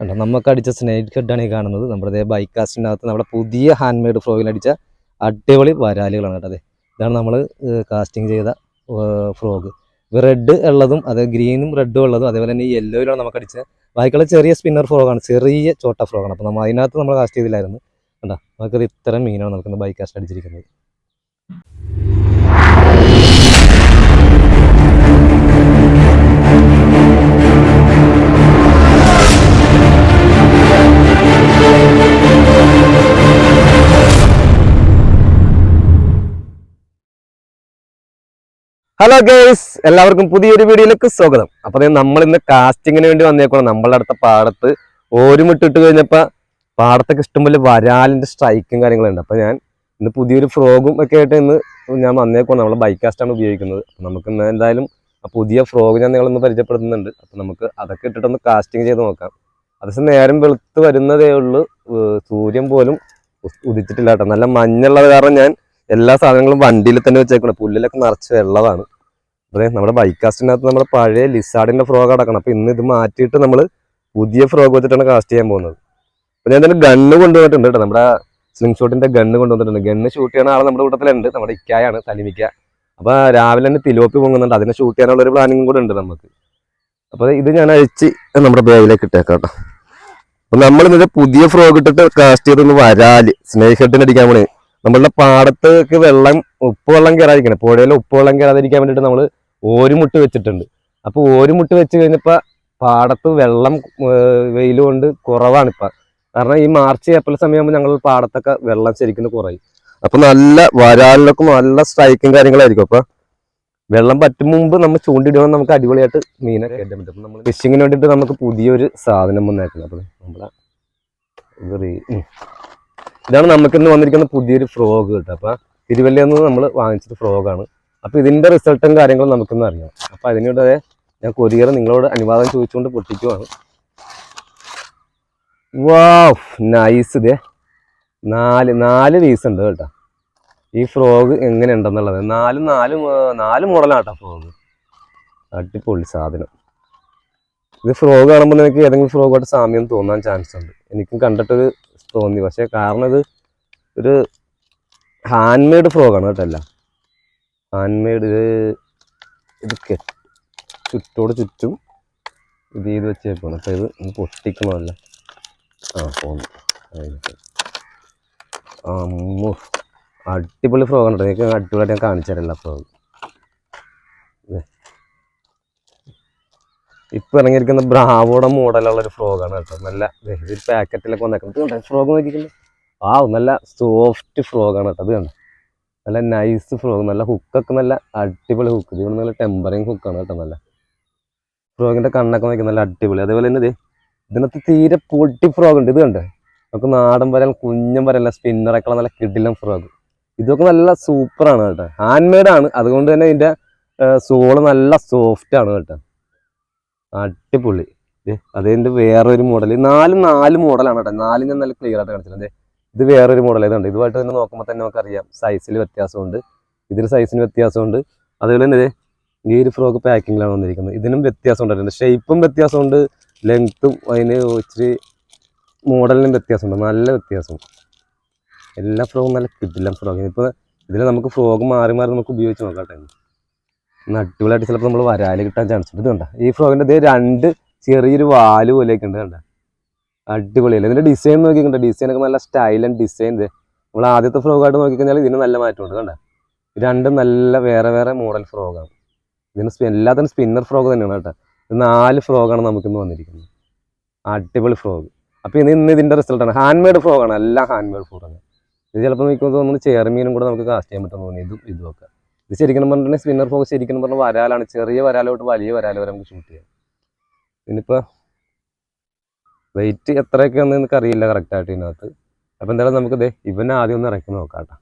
കണ്ടോ? നമുക്ക് അടിച്ച സ്നേക്ക് ഹെഡാണ് ഈ കാണുന്നത്. നമ്മുടെ ബൈക്ക് കാസ്റ്റിനകത്ത് നമ്മുടെ പുതിയ ഹാൻഡ് മെയ്ഡ് ഫ്രോഗിൽ അടിച്ച അടിപൊളി വരാലുകളാണ് കേട്ടോ അതെ ഇതാണ് നമ്മൾ കാസ്റ്റിംഗ് ചെയ്ത ഫ്രോഗ് റെഡ് ഉള്ളതും അത് ഗ്രീനും റെഡും ഉള്ളതും അതേപോലെ തന്നെ യെല്ലോയിലാണ് നമുക്ക് അടിച്ചത് ബാക്കിയുള്ള ചെറിയ സ്പിന്നർ ഫ്രോഗാണ് ചെറിയ ചോട്ട ഫ്രോഗാണ് അപ്പോൾ നമ്മൾ അതിനകത്ത് നമ്മൾ കാസ്റ്റ് ചെയ്തില്ലായിരുന്നു. കണ്ടോ? നമുക്കത് ഇത്തരം മീനാണ് നമുക്ക് ബൈക്ക് കാസ്റ്റ് അടിച്ചിരിക്കുന്നത്. ഹലോ ഗേസ് എല്ലാവർക്കും പുതിയൊരു വീഡിയോയിലേക്ക് സ്വാഗതം. അപ്പൊ ദേ നമ്മൾ ഇന്ന് കാസ്റ്റിങ്ങിന് വേണ്ടി വന്നേക്കണം നമ്മളുടെ അടുത്ത പാടത്ത് ഓരുമിട്ടിട്ട് കഴിഞ്ഞപ്പോ പാടത്തൊക്കെ ഇഷ്ടംപോലെ വരാലിന്റെ സ്ട്രൈക്കും കാര്യങ്ങളുണ്ട്. അപ്പൊ ഞാൻ ഇന്ന് പുതിയൊരു ഫ്രോഗും ഒക്കെ ആയിട്ട് ഇന്ന് ഞാൻ വന്നേക്കണം നമ്മളെ ബൈക്ക് കാസ്റ്റാണ് ഉപയോഗിക്കുന്നത്. നമുക്ക് ഇന്ന് എന്തായാലും ആ പുതിയ ഫ്രോഗ് ഞാൻ നിങ്ങളൊന്ന് പരിചയപ്പെടുത്തുന്നുണ്ട്. അപ്പൊ നമുക്ക് അതൊക്കെ ഇട്ടിട്ടൊന്ന് കാസ്റ്റിംഗ് ചെയ്ത് നോക്കാം. അതേസമയം നേരം വെളുത്ത് വരുന്നതേ ഉള്ളൂ. സൂര്യൻ പോലും ഉദിച്ചിട്ടില്ല കേട്ടോ. നല്ല മഞ്ഞുള്ളത് കാരണം ഞാൻ എല്ലാ സാധനങ്ങളും വണ്ടിയിൽ തന്നെ വെച്ചേക്കണം. പുല്ലിലൊക്കെ നിറച്ച് വെള്ളമാണ് അതെ നമ്മുടെ ബൈക്ക് കാസ്റ്റിനകത്ത് നമ്മുടെ പഴയ ലിസാഡിന്റെ ഫ്രോഗ് അടക്കണം. അപ്പൊ ഇന്ന് ഇത് മാറ്റിയിട്ട് നമ്മൾ പുതിയ ഫ്രോഗ് വെച്ചിട്ടാണ് കാസ്റ്റ് ചെയ്യാൻ പോകുന്നത്. അപ്പൊ ഞാൻ തന്നെ ഗണ്ണ് കൊണ്ടുവന്നിട്ടുണ്ട് കേട്ടോ. നമ്മുടെ സ്ലിംഗ് ഷോട്ടിന്റെ ഗണ്ണ് കൊണ്ടുവന്നിട്ടുണ്ട്. ഗണ്ണ് ഷൂട്ട് ചെയ്യുന്ന ആൾ നമ്മുടെ കൂട്ടത്തിലുണ്ട്. നമ്മുടെ ഇക്കായാണ് തലിമിക്ക അപ്പൊ രാവിലെ തന്നെ തിലോപ്പി പൊങ്ങുന്നുണ്ട്. അതിനെ ഷൂട്ട് ചെയ്യാനുള്ള ഒരു പ്ലാനിങ്ങും കൂടെ ഉണ്ട് നമുക്ക്. അപ്പൊ ഇത് ഞാൻ അഴിച്ച് നമ്മുടെ ബാഗിലേക്ക് ഇട്ടേക്കാം കേട്ടോ. അപ്പൊ നമ്മൾ ഇന്നത്തെ പുതിയ ഫ്രോഗ് ഇട്ടിട്ട് കാസ്റ്റ് ചെയ്തൊന്ന് വരാൽ. സ്നേഹ് ഹെഡിനടിക്കാൻ പോണേ. നമ്മളുടെ പാടത്തേക്ക് വെള്ളം ഉപ്പ് വെള്ളം കയറാതിരിക്കണം പുഴയിൽ ഉപ്പ് വെള്ളം കയറാതിരിക്കാൻ വേണ്ടിയിട്ട് നമ്മൾ ഓരുമുട്ട് വെച്ചിട്ടുണ്ട്. അപ്പൊ ഓരുമുട്ട് വെച്ച് കഴിഞ്ഞപ്പോ പാടത്ത് വെള്ളം വെയിൽ കൊണ്ട് കുറവാണ് കാരണം ഈ മാർച്ച് ഏപ്രിൽ സമയമാകുമ്പോൾ ഞങ്ങൾ പാടത്തൊക്കെ വെള്ളം ശരിക്കും കുറയും. അപ്പോൾ നല്ല വരാലിനൊക്കെ നല്ല സ്ട്രൈക്കും കാര്യങ്ങളായിരിക്കും. അപ്പോൾ വെള്ളം പറ്റും മുമ്പ് നമ്മൾ ചൂണ്ടിടുമ്പോൾ നമുക്ക് അടിപൊളിയായിട്ട് മീനെ കയറ്റാൻ പറ്റും. നമ്മൾ ഫിഷിങ്ങിന് വേണ്ടിയിട്ട് നമുക്ക് പുതിയൊരു സാധനം വന്നേക്കുന്നത് അപ്പോൾ നമ്മളെ. ഇതാണ് നമുക്ക് ഇന്ന് വന്നിരിക്കുന്ന പുതിയൊരു ഫ്രോഗ് കേട്ടോ. അപ്പൊ തിരുവല്ലയിൽ നിന്ന് നമ്മൾ വാങ്ങിച്ചൊരു ഫ്രോഗാണ്. അപ്പൊ ഇതിന്റെ റിസൾട്ടും കാര്യങ്ങളും നമുക്കിന്ന് അറിയാം. അപ്പൊ അതിനോട് ഞാൻ കൊറിയർ നിങ്ങളോട് അനുവാദം ചോദിച്ചുകൊണ്ട് പൊട്ടിക്കുവാണ്. വാവ് നൈസ് ഇതേ. നാല് നാല് പീസ് ഉണ്ട് കേട്ടോ. ഈ ഫ്രോഗ് എങ്ങനെ ഉണ്ടെന്നുള്ളത്. നാലും നാല് നാല് മോഡലാണ് കേട്ടോ ഫ്രോഗ്. അടിപൊളി സാധനം. ഇത് ഫ്രോഗ് കാണുമ്പോൾ നിനക്ക് ഏതെങ്കിലും ഫ്രോഗ് ആയിട്ട് സാമ്യം തോന്നാൻ ചാൻസ് ഉണ്ട്. എനിക്കും കണ്ടിട്ടൊരു തോന്നി. പക്ഷേ കാരണം ഇത് ഒരു ഹാൻഡ് മെയ്ഡ് ഫ്രോഗാണ് കേട്ടല്ല ഹാൻഡ് മെയ്ഡ് ഇത് ഇത് ചുറ്റോട് ചുറ്റും ഇത് ചെയ്ത് വെച്ചേക്കാണ് അപ്പോൾ ഇത് പൊട്ടിക്കണമല്ല ആ പോന്നു. അമ്മോ അടിപൊളി ഫ്രോഗാണ് കേട്ടോ. എനിക്ക് അടിപൊളിയായിട്ട് ഞാൻ കാണിച്ചു തരല്ല ഫ്രോഗ് ഇപ്പൊ ഇറങ്ങിയിരിക്കുന്ന ബ്രാവോടെ മോഡലുള്ള ഒരു ഫ്രോഗാണ് കേട്ടോ. നല്ല പാക്കറ്റിലൊക്കെ വന്നേക്കുന്നത് ഫ്രോഗ് നോക്കിക്കുന്നത് ആ നല്ല സോഫ്റ്റ് ഫ്രോഗാണ് കേട്ടോ. അത് കണ്ടോ? നല്ല നൈസ് ഫ്രോഗ് നല്ല ഹുക്കൊക്കെ നല്ല അടിപൊളി ഹുക്ക് ഇത് നല്ല ടെമ്പറിങ് ഹുക്കാണ് കേട്ടോ നല്ല. ഫ്രോഗിന്റെ കണ്ണൊക്കെ നോക്കി നല്ല അടിപൊളി. അതേപോലെ തന്നെ ഇത്. ഇതിനകത്ത് തീരെ പൊട്ടി ഫ്രോഗ് ഉണ്ട്. ഇത് കണ്ടേ? നമുക്ക് നാടൻ വരാൻ കുഞ്ഞൻ വരല്ല സ്പിന്നറൊക്കെ നല്ല കിടിലം ഫ്രോഗ് ഇതൊക്കെ നല്ല സൂപ്പറാണ് കേട്ടോ. ഹാൻഡ് മെയ്ഡ് ആണ്. അതുകൊണ്ട് തന്നെ ഇതിന്റെ സോൾ നല്ല സോഫ്റ്റ് ആണ് കേട്ടോ. അടിപൊളി. ദേ, അതിന്റെ വേറൊരു മോഡൽ നാലും നാല് മോഡലാണ് കേട്ടോ. നാലും ഞാൻ നല്ല ക്ലിയർ ആയിട്ട് കാണിച്ചിട്ടുണ്ട്. ഇത് വേറൊരു മോഡൽ ഇതുണ്ട് ഇതുമായിട്ട് തന്നെ നോക്കുമ്പോൾ തന്നെ നമുക്കറിയാം സൈസിൽ വ്യത്യാസമുണ്ട്. ഇതിന് സൈസിന് വ്യത്യാസമുണ്ട്. അതുപോലെ തന്നെ ഈ ഒരു ഫ്രോക്ക് പാക്കിങ്ങിലാണ് വന്നിരിക്കുന്നത്. ഇതിനും വ്യത്യാസം ഷേപ്പും വ്യത്യാസമുണ്ട്. ലെങ്ത്തും അതിന് ഇച്ചിരി മോഡലിനും വ്യത്യാസമുണ്ട്. നല്ല വ്യത്യാസം. എല്ലാ ഫ്രോക്കും നല്ല കിട്ടില്ല ഫ്രോക്ക് ഇപ്പോൾ ഇതിൽ നമുക്ക് ഫ്രോക്ക് മാറി മാറി നമുക്ക് ഉപയോഗിച്ച് നോക്കാം കേട്ടോ ഇന്ന് അടിപൊളിയായിട്ട് ചിലപ്പോൾ നമ്മൾ വരാൽ കിട്ടാൻ ചാൻസ് ഉണ്ട്. ഇതുണ്ട ഈ ഫ്രോഗിന്റെ ഇതേ രണ്ട് ചെറിയൊരു വാൽ പോലെയൊക്കെ ഉണ്ട് കണ്ട? അടിപൊളിയല്ലേ? ഇതിന്റെ ഡിസൈൻ നോക്കിക്കണ്ട ഡിസൈൻ ഒക്കെ നല്ല സ്റ്റൈൽ ആൻഡ് ഡിസൈൻ ഇത്. നമ്മൾ ആദ്യത്തെ ഫ്രോഗായിട്ട് നോക്കിക്കഴിഞ്ഞാൽ ഇതിന് നല്ല മാറ്റമുണ്ട് കണ്ട? രണ്ടും നല്ല വേറെ വേറെ മോഡൽ ഫ്രോഗാണ് ഇതിന് എല്ലാത്തിനും സ്പിന്നർ ഫ്രോഗ് തന്നെയാണ് കേട്ടോ. ഇത് നാല് ഫ്രോഗാണ് നമുക്കിന്ന് വന്നിരിക്കുന്നത്. അടിപൊളി ഫ്രോഗ് അപ്പോൾ ഇന്ന് ഇന്ന് ഇതിന്റെ റിസൾട്ടാണ് ഹാൻഡ് മെയ്ഡ് ഫ്രോഗാണ് എല്ലാം ഹാൻഡ് മെയ്ഡ് ഫ്രോഗാണ് ഇത് ചിലപ്പോൾ നോക്കുമ്പോൾ തോന്നുന്നു. ചെയർമീനും കൂടെ നമുക്ക് കാസ്റ്റ് ചെയ്യാൻ പറ്റുമെന്ന് തോന്നി ഇതും ഇതും ഒക്കെ. ഇത് ശരിക്കും പറഞ്ഞിട്ടുണ്ടെങ്കിൽ സ്പിന്നർ ഫോക്കസ് ശരിക്കും പറഞ്ഞാൽ വരാലാണ്. ചെറിയ വരാലോട്ട് വലിയ വരാല വരെ നമുക്ക് ഷൂട്ട് ചെയ്യാം. ഇനിയിപ്പോൾ വെയിറ്റ് എത്രയൊക്കെ ഒന്നും എനിക്ക് അറിയില്ല കറക്റ്റായിട്ട് ഇതിനകത്ത്. അപ്പോൾ എന്തായാലും നമുക്ക് ദേ ഇവനെ ആദ്യം ഒന്ന് ഇറക്കി നോക്കാം കേട്ടോ.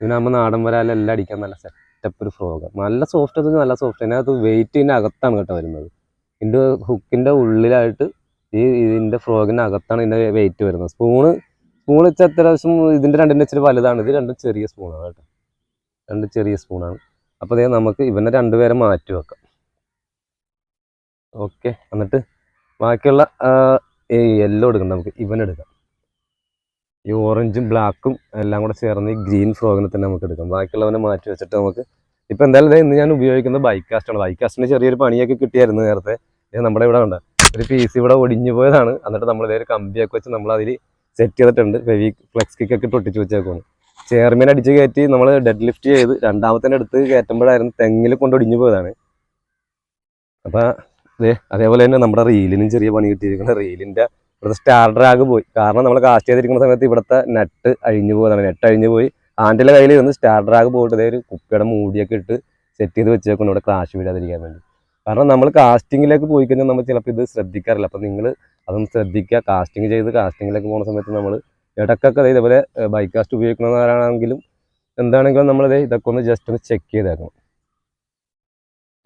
ഇവനാകുമ്പോൾ നാടൻ വരാലെല്ലാം അടിക്കാൻ നല്ല സെറ്റപ്പ് ഒരു ഫ്രോഗ് നല്ല സോഫ്റ്റ് എന്ന് നല്ല സോഫ്റ്റ് അതിനകത്ത് വെയിറ്റ് ഇതിന്റെ അകത്താണ് കേട്ടോ വരുന്നത്. ഇതിന്റെ ഹുക്കിന്റെ ഉള്ളിലായിട്ട് ഈ ഇതിന്റെ ഫ്രോഗിന്റെ അകത്താണ് ഇതിന്റെ വെയിറ്റ് വരുന്നത്. സ്പൂണ് സ്പൂൺ വെച്ചാൽ അത്യാവശ്യം ഇതിന്റെ രണ്ടിന്റെ ഇച്ചിരി വലുതാണ്. ഇത് രണ്ടും ചെറിയ സ്പൂണാണ് കേട്ടോ. രണ്ട് ചെറിയ സ്പൂണാണ്. അപ്പോൾ അതേ നമുക്ക് ഇവനെ രണ്ടുപേരെ മാറ്റി വെക്കാം. ഓക്കെ എന്നിട്ട് ബാക്കിയുള്ള ഈ യെല്ലോ എടുക്കണം നമുക്ക്. ഇവനെടുക്കാം ഈ ഓറഞ്ചും ബ്ലാക്കും എല്ലാം കൂടെ ചേർന്ന് ഈ ഗ്രീൻ ഫ്രോഗിനെ തന്നെ നമുക്ക് എടുക്കാം. ബാക്കിയുള്ളവനെ മാറ്റി വെച്ചിട്ട് നമുക്ക് ഇപ്പം എന്തായാലും ഇന്ന് ഞാൻ ഉപയോഗിക്കുന്നത് ബൈക്കാസ്റ്റാണ് ബൈക്കാസ്റ്റിന് ബൈക്ക് ചെറിയൊരു പണിയൊക്കെ കിട്ടിയായിരുന്നു നേരത്തെ. ഇത് നമ്മുടെ ഇവിടെ ഉണ്ട് ഒരു പീസ് ഇവിടെ ഒടിഞ്ഞു പോയതാണ്. എന്നിട്ട് നമ്മൾ ഒരു കമ്പിയൊക്കെ വെച്ച് നമ്മൾ സെറ്റ് ചെയ്തിട്ടുണ്ട്. ഫെവി ഫ്ലെക്സ് കിക്കൊക്കെ ഇട്ട് ഒട്ടിച്ച് വെച്ചേക്കാണ് ചെയർമേൻ അടിച്ച് കയറ്റി നമ്മൾ ഡെഡ് ലിഫ്റ്റ് ചെയ്ത് രണ്ടാമത്തെ അടുത്ത് കയറ്റുമ്പോഴായിരുന്നു തെങ്ങിൽ കൊണ്ട് ഒടിഞ്ഞു പോയതാണ്. അപ്പം ദേ അതേപോലെ തന്നെ നമ്മുടെ റീലിനും ചെറിയ പണി കിട്ടിയിരിക്കുന്നത് റീലിന്റെ ഇവിടുത്തെ സ്റ്റാർ ഡ്രാഗ് പോയി. കാരണം നമ്മൾ കാസ്റ്റ് ചെയ്തിരിക്കുന്ന സമയത്ത് ഇവിടുത്തെ നെറ്റ് അഴിഞ്ഞു പോയതാണ്. നെറ്റ് അഴിഞ്ഞു പോയി. ആന്റിന്റെ കയ്യിൽ ഇരുന്ന് സ്റ്റാർ ഡ്രാഗ് പോയിട്ട് ഇതേ ഒരു കുപ്പിയുടെ മൂടിയൊക്കെ ഇട്ട് സെറ്റ് ചെയ്ത് വെച്ചേക്കൊണ്ട് ഇവിടെ ക്രാഷ് വീഴാതിരിക്കാൻ വേണ്ടി. കാരണം നമ്മൾ കാസ്റ്റിങ്ങിലേക്ക് പോയി കഴിഞ്ഞാൽ നമ്മൾ ചിലപ്പോൾ ഇത് ശ്രദ്ധിക്കാറില്ല. അപ്പം നിങ്ങൾ അതൊന്ന് ശ്രദ്ധിക്കുക. കാസ്റ്റിംഗ് ചെയ്ത് കാസ്റ്റിങ്ങിലേക്ക് പോകുന്ന സമയത്ത് നമ്മൾ ഇടയ്ക്കൊക്കെ ദേ ഇതേപോലെ ബൈക്കാസ്റ്റ് ഉപയോഗിക്കുന്നവരാണെങ്കിലും എന്താണെങ്കിലും നമ്മളത് ഇതൊക്കെ ഒന്ന് ജസ്റ്റ് ഒന്ന് ചെക്ക് ചെയ്തേക്കണം.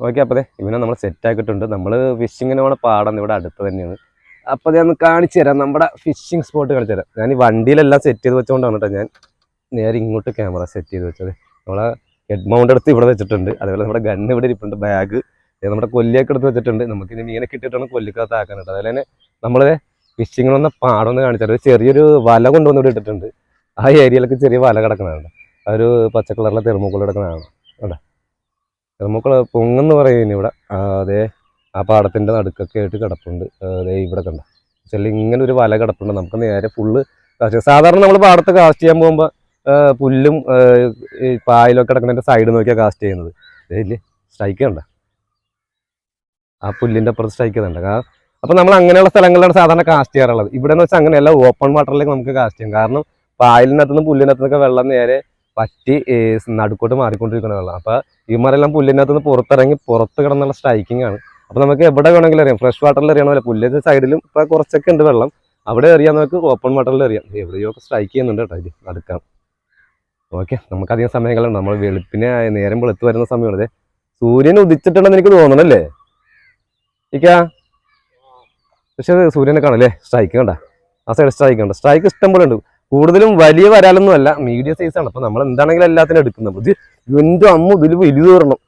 ഓക്കെ അപ്പോൾ അതെ ഇവനെ നമ്മൾ സെറ്റ് ആക്കിയിട്ടുണ്ട്. നമ്മൾ ഫിഷിങ്ങിന് പോണ പാടം ഇവിടെ അടുത്ത് തന്നെയാണ്. അപ്പോൾ ഞാൻ ഒന്ന് കാണിച്ചു തരാം. നമ്മുടെ ഫിഷിംഗ് സ്പോട്ട് കാണിച്ചു തരാം. ഞാൻ ഈ വണ്ടിയിലെല്ലാം സെറ്റ് ചെയ്ത് വെച്ചുകൊണ്ടാണ് കേട്ടോ ഞാൻ നേരെ ഇങ്ങോട്ട് ക്യാമറ സെറ്റ് ചെയ്ത് വെച്ചത്. നമ്മളെ ഹെഡ് മൗണ്ട് എടുത്ത് ഇവിടെ വെച്ചിട്ടുണ്ട്. അതുപോലെ നമ്മുടെ ഗണ്ണ് ഇവിടെ ഇരിപ്പുണ്ട്. ബാഗ് നമ്മുടെ കൊല്ലിയൊക്കെ എടുത്ത് വെച്ചിട്ടുണ്ട്. നമുക്കിനി മീനെ കിട്ടിയിട്ടാണ് കൊല്ലിക്കകത്ത് കേട്ടോ അതുപോലെ തന്നെ പാടം ഒന്ന് കാണിച്ചാൽ ഒരു ചെറിയൊരു വല കൊണ്ടുവന്ന് ഇവിടെ ഇട്ടിട്ടുണ്ട്. ആ ഏരിയയിലൊക്കെ ചെറിയ വല കിടക്കണതാണ്. ആ ഒരു പച്ച കളറിലെ തെർമോക്കോൾ കിടക്കണതാണ്. അവിടെ തെർമോക്കോൾ പൊങ്ങെന്ന് പറയുന്നു ഇവിടെ. അതെ ആ പാടത്തിന്റെ നടുക്കൊക്കെ ആയിട്ട് കിടപ്പുണ്ട്. അതേ ഇവിടെ കണ്ട? ചില ഇങ്ങനെ ഒരു വല കിടപ്പുണ്ട്. നമുക്ക് നേരെ ഫുള്ള് സാധാരണ നമ്മൾ പാടത്ത് കാസ്റ്റ് ചെയ്യാൻ പോകുമ്പോൾ പുല്ലും ആ, പായലൊക്കെ കിടക്കുന്നതിന്റെ സൈഡ് നോക്കിയാണ് കാസ്റ്റ് ചെയ്യുന്നത്. ഇല്ലേ? സ്ട്രൈക്ക് കണ്ട? ആ പുല്ലിന്റെ അപ്പുറത്ത് സ്ട്രൈക്ക് ചെയ്യുന്നുണ്ട് കാരണം അപ്പം നമ്മൾ അങ്ങനെയുള്ള സ്ഥലങ്ങളിലാണ് സാധാരണ കാസ്റ്റ് ചെയ്യാറുള്ളത്. ഇവിടെ എന്ന് വെച്ചാൽ അങ്ങനെയല്ല ഓപ്പൺ വാട്ടറിലേക്ക് നമുക്ക് കാസ്റ്റ് ചെയ്യാം. കാരണം പായലിനകത്തുനിന്ന് പുല്ലിനകത്തുനിന്നൊക്കെ വെള്ളം നേരെ പറ്റി നടുക്കോട്ട് മാറിക്കൊണ്ടിരിക്കുന്ന വെള്ളം. അപ്പോൾ മരെല്ലാം പുല്ലിനകത്തുനിന്ന് പുറത്തിറങ്ങി പുറത്ത് കിടന്നുള്ള സ്ട്രൈക്കിംഗ് ആണ്. അപ്പോൾ നമുക്ക് എവിടെ വേണമെങ്കിലും അറിയാം ഫ്രഷ് വാട്ടറിൽ അറിയണമല്ലോ പുല്ലിന്റെ സൈഡിലും ഇപ്പോൾ കുറച്ചൊക്കെ ഉണ്ട് വെള്ളം. അവിടെ അറിയാം നമുക്ക് ഓപ്പൺ വാട്ടറിൽ അറിയാം എവിടെയോ ഒക്കെ സ്ട്രൈക്ക് ചെയ്യുന്നുണ്ട് കേട്ടോ ഇത് നടുക്കാം ഓക്കെ നമുക്ക് അധികം സമയങ്ങളുണ്ട് നമ്മൾ വെളുപ്പിനെ നേരം വെളുത്ത് വരുന്ന സമയമാണ്. സൂര്യൻ ഉദിച്ചിട്ടുണ്ടെന്ന് എനിക്ക് തോന്നണല്ലേ? ഇക്കാ? പക്ഷെ സൂര്യനെ കാണല്ലേ സ്ട്രൈക്ക് കണ്ട. ആ സൈഡ് സ്ട്രൈക്ക് കണ്ട. സ്ട്രൈക്ക് ഇഷ്ടം പോലെ ഉണ്ട്. കൂടുതലും വലിയ വരാലൊന്നും അല്ല. മീഡിയം സൈസ് ആണ്. അപ്പൊ നമ്മൾ എന്താണെങ്കിലും എല്ലാത്തിനും എടുക്കുന്നത്. ഇത് എന്റെ അമ്മ ഇതിൽ വലുത് വരണം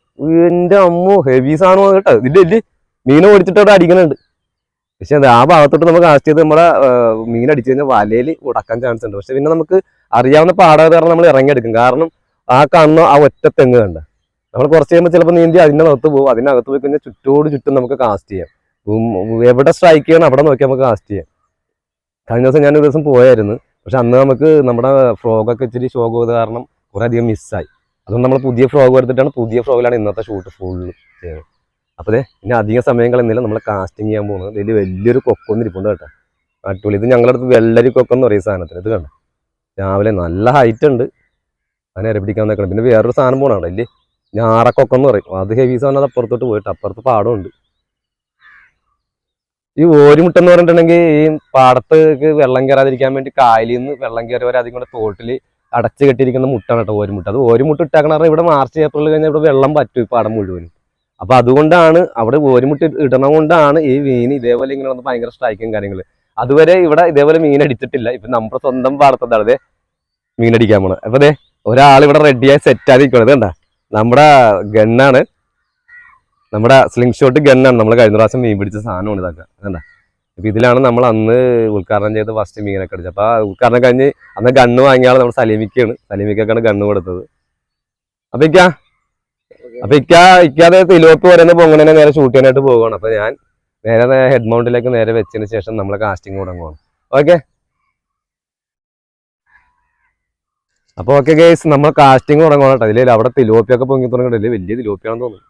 എന്റെ അമ്മ ഹെവി സാധനം കേട്ടോ. ഇതിന്റെ വലിയ മീനെ ഓടിച്ചിട്ട് അവിടെ അടിക്കുന്നുണ്ട് പക്ഷെ അത് ആ ഭാഗത്തോട്ട് നമുക്ക് കാസ്റ്റ് ചെയ്ത് നമ്മുടെ മീൻ അടിച്ചു കഴിഞ്ഞാൽ വലയിൽ ഉടക്കാൻ ചാൻസ് ഉണ്ട്. പക്ഷെ പിന്നെ നമുക്ക് അറിയാവുന്ന പാടാതെ കാരണം നമ്മൾ ഇറങ്ങിയെടുക്കും കാരണം ആ കാണുന്ന ആ ഒറ്റ തെങ്ങ് കണ്ട. നമ്മൾ കുറച്ച് കഴിയുമ്പോൾ ചിലപ്പോൾ നീന്തി അതിന്റെ അകത്ത് പോകും. അതിനകത്ത് പോയി കഴിഞ്ഞാൽ ചുറ്റോട് ചുറ്റും നമുക്ക് കാസ്റ്റ് ചെയ്യാം. എവിടെ സ്ട്രൈക്ക് ചെയ്യണം അവിടെ നോക്കി നമുക്ക് കാസ്റ്റ് ചെയ്യാം. കഴിഞ്ഞ ദിവസം ഞാൻ ഒരു ദിവസം പോയായിരുന്നു. പക്ഷെ അന്ന് നമുക്ക് നമ്മുടെ ഫ്രോഗൊക്കെ ഇച്ചിരി ഷോക്ക് പോയത് കാരണം കുറേ അധികം മിസ്സായി അതുകൊണ്ട് നമ്മൾ പുതിയ ഫ്രോഗ് എടുത്തിട്ടാണ് പുതിയ ഫ്രോഗിലാണ് ഇന്നത്തെ ഷൂട്ട് ഫുള്ള് ചെയ്തത്. അപ്പോൾ ഇനി അധികം സമയം കളയുന്നില്ല. നമ്മൾ കാസ്റ്റിംഗ് ചെയ്യാൻ പോകുന്നത്. ഇതിൽ വലിയൊരു കൊക്കൊന്നും ഇരിപ്പുണ്ട് കേട്ടോ. അടിപൊളി. ഇത് ഞങ്ങളുടെ അടുത്ത് വെള്ളരി കൊക്കെന്ന് പറയും സാധനത്തിന്. ഇത് കണ്ടോ? രാവിലെ നല്ല ഹൈറ്റ് ഉണ്ട്. അതിനെ ഇര പിടിക്കാൻ നിൽക്കണം. പിന്നെ വേറൊരു സാധനം പോകണം അവിടെ ഇല്ലേ ഞാറക്കൊക്കെന്ന് പറയും. അത് ഹെവി സാധനം അത് അപ്പുറത്തോട്ട് പോയിട്ട് അപ്പുറത്ത് പാടമുണ്ട് ഈ ഓരിമുട്ടെന്ന് പറഞ്ഞിട്ടുണ്ടെങ്കിൽ ഈ പാടത്തേക്ക് വെള്ളം കയറാതിരിക്കാൻ വേണ്ടി കായലിൽ നിന്ന് വെള്ളം കയറിയവരെ അതും കൂടെ തോട്ടിൽ അടച്ചു കെട്ടിയിരിക്കുന്ന മുട്ടാണ് കേട്ടോ ഓരിമുട്ട. അത് ഓരിമുട്ട ഇട്ടാക്കണ ഇവിടെ മാർച്ച് ഏപ്രിൽ കഴിഞ്ഞാൽ ഇവിടെ വെള്ളം പറ്റും ഈ പാടം മുഴുവൻ അപ്പൊ അതുകൊണ്ടാണ് അവിടെ ഓരിമുട്ട ഇടണം കൊണ്ടാണ് ഈ മീൻ ഇതേപോലെ ഇങ്ങനെ വന്ന് ഭയങ്കര സ്ട്രൈക്കും കാര്യങ്ങൾ അതുവരെ ഇവിടെ ഇതേപോലെ മീൻ അടിച്ചിട്ടില്ല. ഇപ്പൊ നമ്മുടെ സ്വന്തം പാടത്താണ് അതെ മീൻ അടിക്കാൻ പോണത് അപ്പൊ അതെ ഒരാൾ ഇവിടെ റെഡിയായി സെറ്റ് ആയിരിക്കണത് കണ്ട. നമ്മുടെ ഗണ്ണാണ് നമ്മുടെ സ്ലിംഗ് ഷോട്ട് ഗണ്ണാണ് നമ്മൾ കഴിഞ്ഞ പ്രാവശ്യം മീൻ പിടിച്ച സാധനമാണ് ഇതൊക്കെ. കണ്ട? ഇപ്പൊ ഇതിലാണ് നമ്മൾ അന്ന് ഉദ്ഘാടനം ചെയ്ത ഫസ്റ്റ് മീനൊക്കെ അടിച്ചത്. അപ്പൊ ആ ഉദ്ഘാടനം കഴിഞ്ഞ് അന്ന് ഗണ്ണ് വാങ്ങിയാണ് നമ്മുടെ സലീമിക്കാണ്. സലീമിക്കാണ് ഗണ്ണ് കൊടുത്തത്. അപ്പൊ ഇക്ക അപ്പൊ ഇക്ക ഇക്കാതെ തിലോപ്പ് വരുന്ന പൊങ്ങണനെ നേരെ ഷൂട്ട് ചെയ്യാനായിട്ട് പോവുകയാണ് അപ്പൊ ഞാൻ നേരെ ഹെഡ് മൗണ്ടിലേക്ക് നേരെ വെച്ചതിന് ശേഷം നമ്മളെ കാസ്റ്റിംഗ് തുടങ്ങുകയാണ് ഓക്കെ അപ്പൊ ഓക്കെ ഗേസ് നമ്മൾ കാസ്റ്റിംഗ് തുടങ്ങണം കേട്ടോ. ഇതിൽ അവിടെ തിലോപ്പിയൊക്കെ പൊങ്ങി തുടങ്ങിയിട്ടില്ലേ വലിയ തിലോപ്പിയാണെന്ന് തോന്നുന്നു.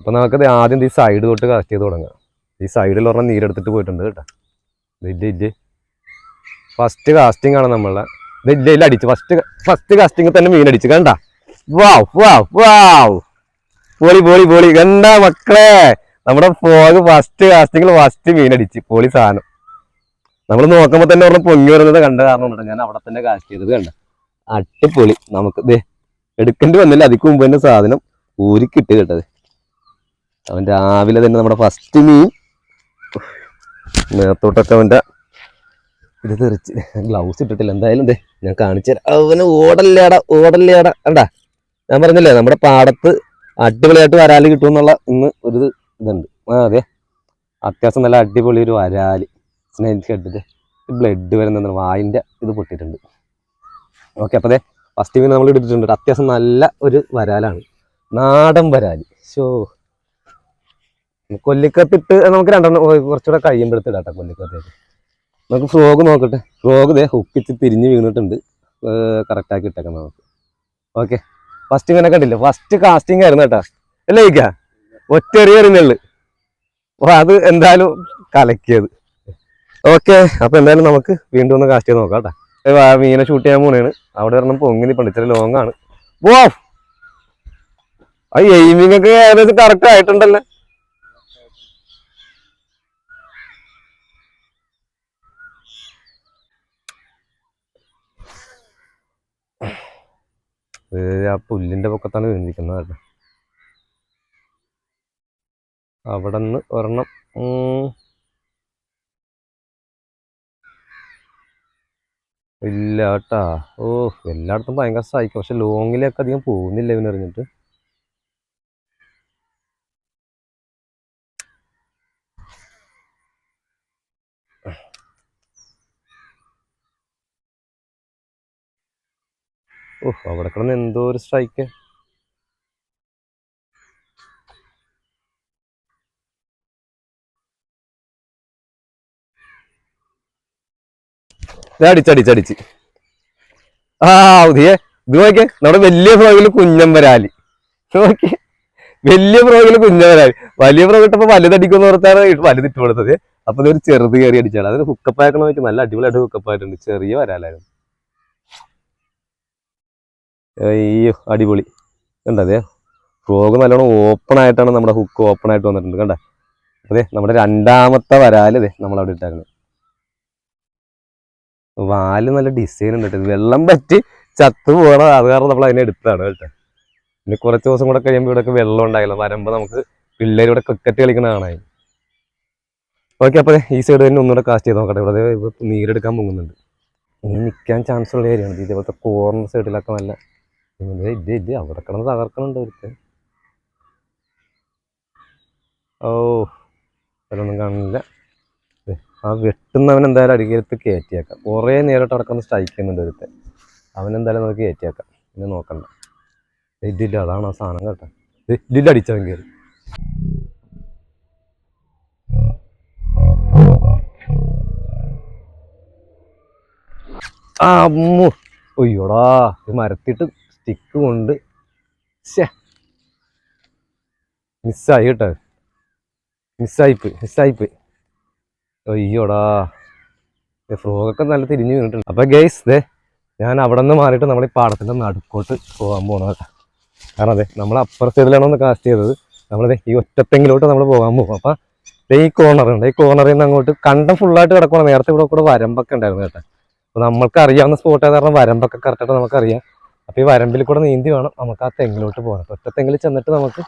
അപ്പൊ നമുക്കത് ആദ്യം ഈ സൈഡ് തൊട്ട് കളക്ട് ചെയ്ത് തുടങ്ങാം. ഈ സൈഡിൽ ഒരെണ്ണം നീരെടുത്തിട്ട് പോയിട്ടുണ്ട് കേട്ടോ. ഇത് ഇല്ല ഫസ്റ്റ് കാസ്റ്റിംഗ് ആണ് നമ്മളെ ഇല്ല ഇല്ല അടിച്ചു ഫസ്റ്റ് ഫസ്റ്റ് കാസ്റ്റിംഗ് തന്നെ മീൻ അടിച്ചു കണ്ട? വാവ് വാവ് വാവ് പോളി പോളി പോളി. കണ്ട മക്കളെ? നമ്മുടെ ഫോഗ് ഫസ്റ്റ് കാസ്റ്റിംഗിൽ ഫസ്റ്റ് മീൻ അടിച്ച് പോളി സാധനം. നമ്മൾ നോക്കുമ്പോൾ തന്നെ ഒരെണ്ണം പൊങ്ങി വരുന്നത് കണ്ട കാരണം ഉണ്ട് ഞാൻ അവിടെ തന്നെ കാസ്റ്റ് ചെയ്തത് കണ്ട. അട്ടിപ്പൊളി നമുക്ക് എടുക്കേണ്ടി വന്നില്ല. അതിക്ക് മുമ്പ് തന്നെ സാധനം ഊരിക്കിട്ട് കേട്ടത് അവൻ രാവിലെ തന്നെ നമ്മുടെ ഫസ്റ്റ് മീൻ. നേരത്തോട്ടൊക്കെ അവന്റെ ഇത് തെറിച്ച്. ഗ്ലൗസ് ഇട്ടിട്ടില്ല. എന്തായാലും ദേ ഞാൻ കാണിച്ചു തരാം. അവന് ഓടല്ലേടാ ഓടല്ലേടാ. കണ്ടാ? ഞാൻ പറഞ്ഞില്ലേ നമ്മുടെ പാടത്ത് അടിപൊളിയായിട്ട് വരാൽ കിട്ടും എന്നുള്ള ഇന്ന് ഒരു ഇതുണ്ട്. ആ അതെ. അത്യാവശ്യം നല്ല അടിപൊളി ഒരു വരാൽ. സ്നേഹിച്ച് കെട്ടിട്ട് ബ്ലഡ് വരുന്ന വായിന്റെ ഇത് പൊട്ടിയിട്ടുണ്ട്. ഓക്കെ അപ്പോൾ അതെ ഫസ്റ്റ് മീൻ നമ്മൾ എടുത്തിട്ടുണ്ട് അത്യാവശ്യം നല്ല ഒരു വരാലാണ്. നാടൻ വരാൽ. ഷോ കൊല്ലിക്കത്തിട്ട് നമുക്ക് രണ്ടെണ്ണം കുറച്ചുകൂടെ കഴിയുമ്പോഴത്തെ ഇടാട്ടെ കൊല്ലിക്കത്തേക്ക് നമുക്ക് ഫ്രോഗ് നോക്കട്ടെ. ഫ്രോഗ് ദേ ഹുക്കിച്ച് തിരിഞ്ഞ് വീണിട്ടുണ്ട്. കറക്റ്റാക്കി ഇട്ടേക്കാം നമുക്ക്. ഓക്കെ. ഫസ്റ്റ് ഇങ്ങനെ കണ്ടില്ല? ഫസ്റ്റ് കാസ്റ്റിംഗ് ആയിരുന്നു കേട്ടോ. അല്ലേ ഇക്ക ഒറ്റെറിയ എറിഞ്ഞുള്ളു അപ്പൊ അത് എന്തായാലും കലക്കിയത്. ഓക്കെ അപ്പോൾ എന്തായാലും നമുക്ക് വീണ്ടും ഒന്ന് കാസ്റ്റ് ചെയ്ത് നോക്കാം കേട്ടോ. മീനെ ഷൂട്ട് ചെയ്യാൻ പോണേണ്. അവിടെ ഒരെണ്ണം പൊങ്ങി നിപ്പുണ്ട് ഇച്ചിരി ലോങ് ആണ്. വോ ആ എയിമിങ് ഒക്കെ ഏകദേശം കറക്റ്റ് ആയിട്ടുണ്ടല്ലോ. ആ പുല്ലിന്റെ പൊക്കത്താണ് വീണിരിക്കുന്നത് കേട്ടോ. അവിടെ നിന്ന് ഒരെണ്ണം. ഇല്ല കേട്ടാ. ഓ എല്ലായിടത്തും ഭയങ്കര സഹായിക്കും പക്ഷെ ലോങ്ങിലേക്ക് അധികം പോകുന്നില്ല ഇവനെറിഞ്ഞിട്ട്. ഓ അവിടെ കിടന്ന് എന്തോ ഒരു സ്ട്രൈക്ക് അടിച്ചടിച്ചടിച്ച് ആ ഉദിയെ ഇത് നോക്കിയേ നമ്മുടെ വലിയ ഫ്രോഗിൽ കുഞ്ഞൻ വരാലി. നോക്കി വലിയ ഫ്രോഗിൽ കുഞ്ഞൻ വരാലി. വലിയ ഫ്രോഗ് ഇട്ടപ്പോ വലുതടിക്കുന്ന ഓർത്താണ്? വലുതിട്ട് കൊടുത്തത്. അപ്പൊ ഇതൊരു ചെറുത് കയറി അടിച്ചാണ്. അതിന് ഹുക്കപ്പ് ആക്കണ നോക്കി നല്ല അടിപൊളിയായിട്ട് ഹുക്കപ്പായിട്ടുണ്ട് ചെറിയ വരാലായിരുന്നു. അയ്യോ അടിപൊളി. കണ്ടതേ ഫ്രോഗ് നല്ലോണം ഓപ്പൺ ആയിട്ടാണ് നമ്മുടെ ഹുക്ക് ഓപ്പൺ ആയിട്ട് വന്നിട്ടുണ്ട്. കണ്ടേ? അതെ നമ്മുടെ രണ്ടാമത്തെ വരാലതെ നമ്മളവിടെ ഇട്ടായിരുന്നു വാൽ നല്ല ഡിസൈൻ ഉണ്ട് കേട്ടോ. വെള്ളം പറ്റി ചത്തു പോകണം അത് കാരണം നമ്മൾ അതിനെ എടുത്താണ് കേട്ടോ. പിന്നെ കുറച്ച് ദിവസം കൂടെ കഴിയുമ്പോൾ ഇവിടെയൊക്കെ വെള്ളം ഉണ്ടായില്ല. വരുമ്പോൾ നമുക്ക് പിള്ളേർ ഇവിടെ ക്രിക്കറ്റ് കളിക്കണ കാണാൻ ഓക്കെ അപ്പോൾ ഈ സൈഡ് തന്നെ ഒന്നുകൂടെ കാസ്റ്റ് ചെയ്ത് നോക്കട്ടെ. ഇവിടെ നീരെടുക്കാൻ പോകുന്നുണ്ട് ഇനി നിൽക്കാൻ ചാൻസ് ഉള്ള ഏരിയയാണ് ഇതേപോലത്തെ കോർണർ സൈഡിലൊക്കെ നല്ല ഇത് ഇത് അവിടെ കിടന്ന് തകർക്കണുണ്ട് ഒരുത്തൻ. ഓ അതിലൊന്നും കാണില്ല ആ വെട്ടുന്നവൻ എന്തായാലും അടിക്കരുത്ത് കയറ്റിയേക്കാം. കുറേ നേരിട്ട് അടക്കം സ്ട്രൈക്ക് ചെയ്യുന്നുണ്ട് ഒരുത്തൻ. അവൻ എന്തായാലും നമുക്ക് കയറ്റിയേക്കാം. പിന്നെ നോക്കണ്ട. ഇതില്ല അതാണ് ആ സാധനം കേട്ടോ. ഇതില്ല അടിച്ചവൻ കയറി. ആ അമ്മു ഒയ്യോടാ ഇത് മരത്തിട്ട് സ്റ്റിക്ക് കൊണ്ട് മിസ്സായി കേട്ടോ. മിസ്സായിപ്പ് മിസ്സായിപ്പ് അയ്യോടാ. ഫ്രോഗൊക്കെ നല്ല തിരിഞ്ഞു വീണിട്ടുണ്ട്. അപ്പൊ ഗൈസ് ദേ ഞാൻ അവിടെ നിന്ന് മാറിയിട്ട് നമ്മൾ ഈ പാടത്തിന്റെ നടുക്കോട്ട് പോകാൻ പോകണം കാരണം അതെ നമ്മൾ സൈഡിലാണ് ഒന്ന് കാസ്റ്റ് ചെയ്തത്. നമ്മളതെ ഈ ഒറ്റത്തെങ്കിലോട്ട് നമ്മൾ പോകാൻ പോകും അപ്പൊ ഈ കോർണർ ഉണ്ട് ഈ കോർണറിൽ നിന്ന് അങ്ങോട്ട് കണ്ടം ഫുള്ളായിട്ട് കിടക്കണം നേരത്തെ ഇവിടെ കൂടെ വരമ്പൊക്കെ ഉണ്ടായിരുന്നു കേട്ടോ. അപ്പൊ നമ്മൾക്ക് അറിയാവുന്ന സ്പോട്ട് കാരണം വരമ്പൊക്കെ കറക്റ്റായിട്ട് നമുക്കറിയാം. അപ്പൊ ഈ വരമ്പിൽ കൂടെ നീന്തി വേണം നമുക്ക് ആ തെങ്ങിലോട്ട് പോകാൻ. ഒറ്റ തെങ്ങിൽ ചെന്നിട്ട് നമുക്ക്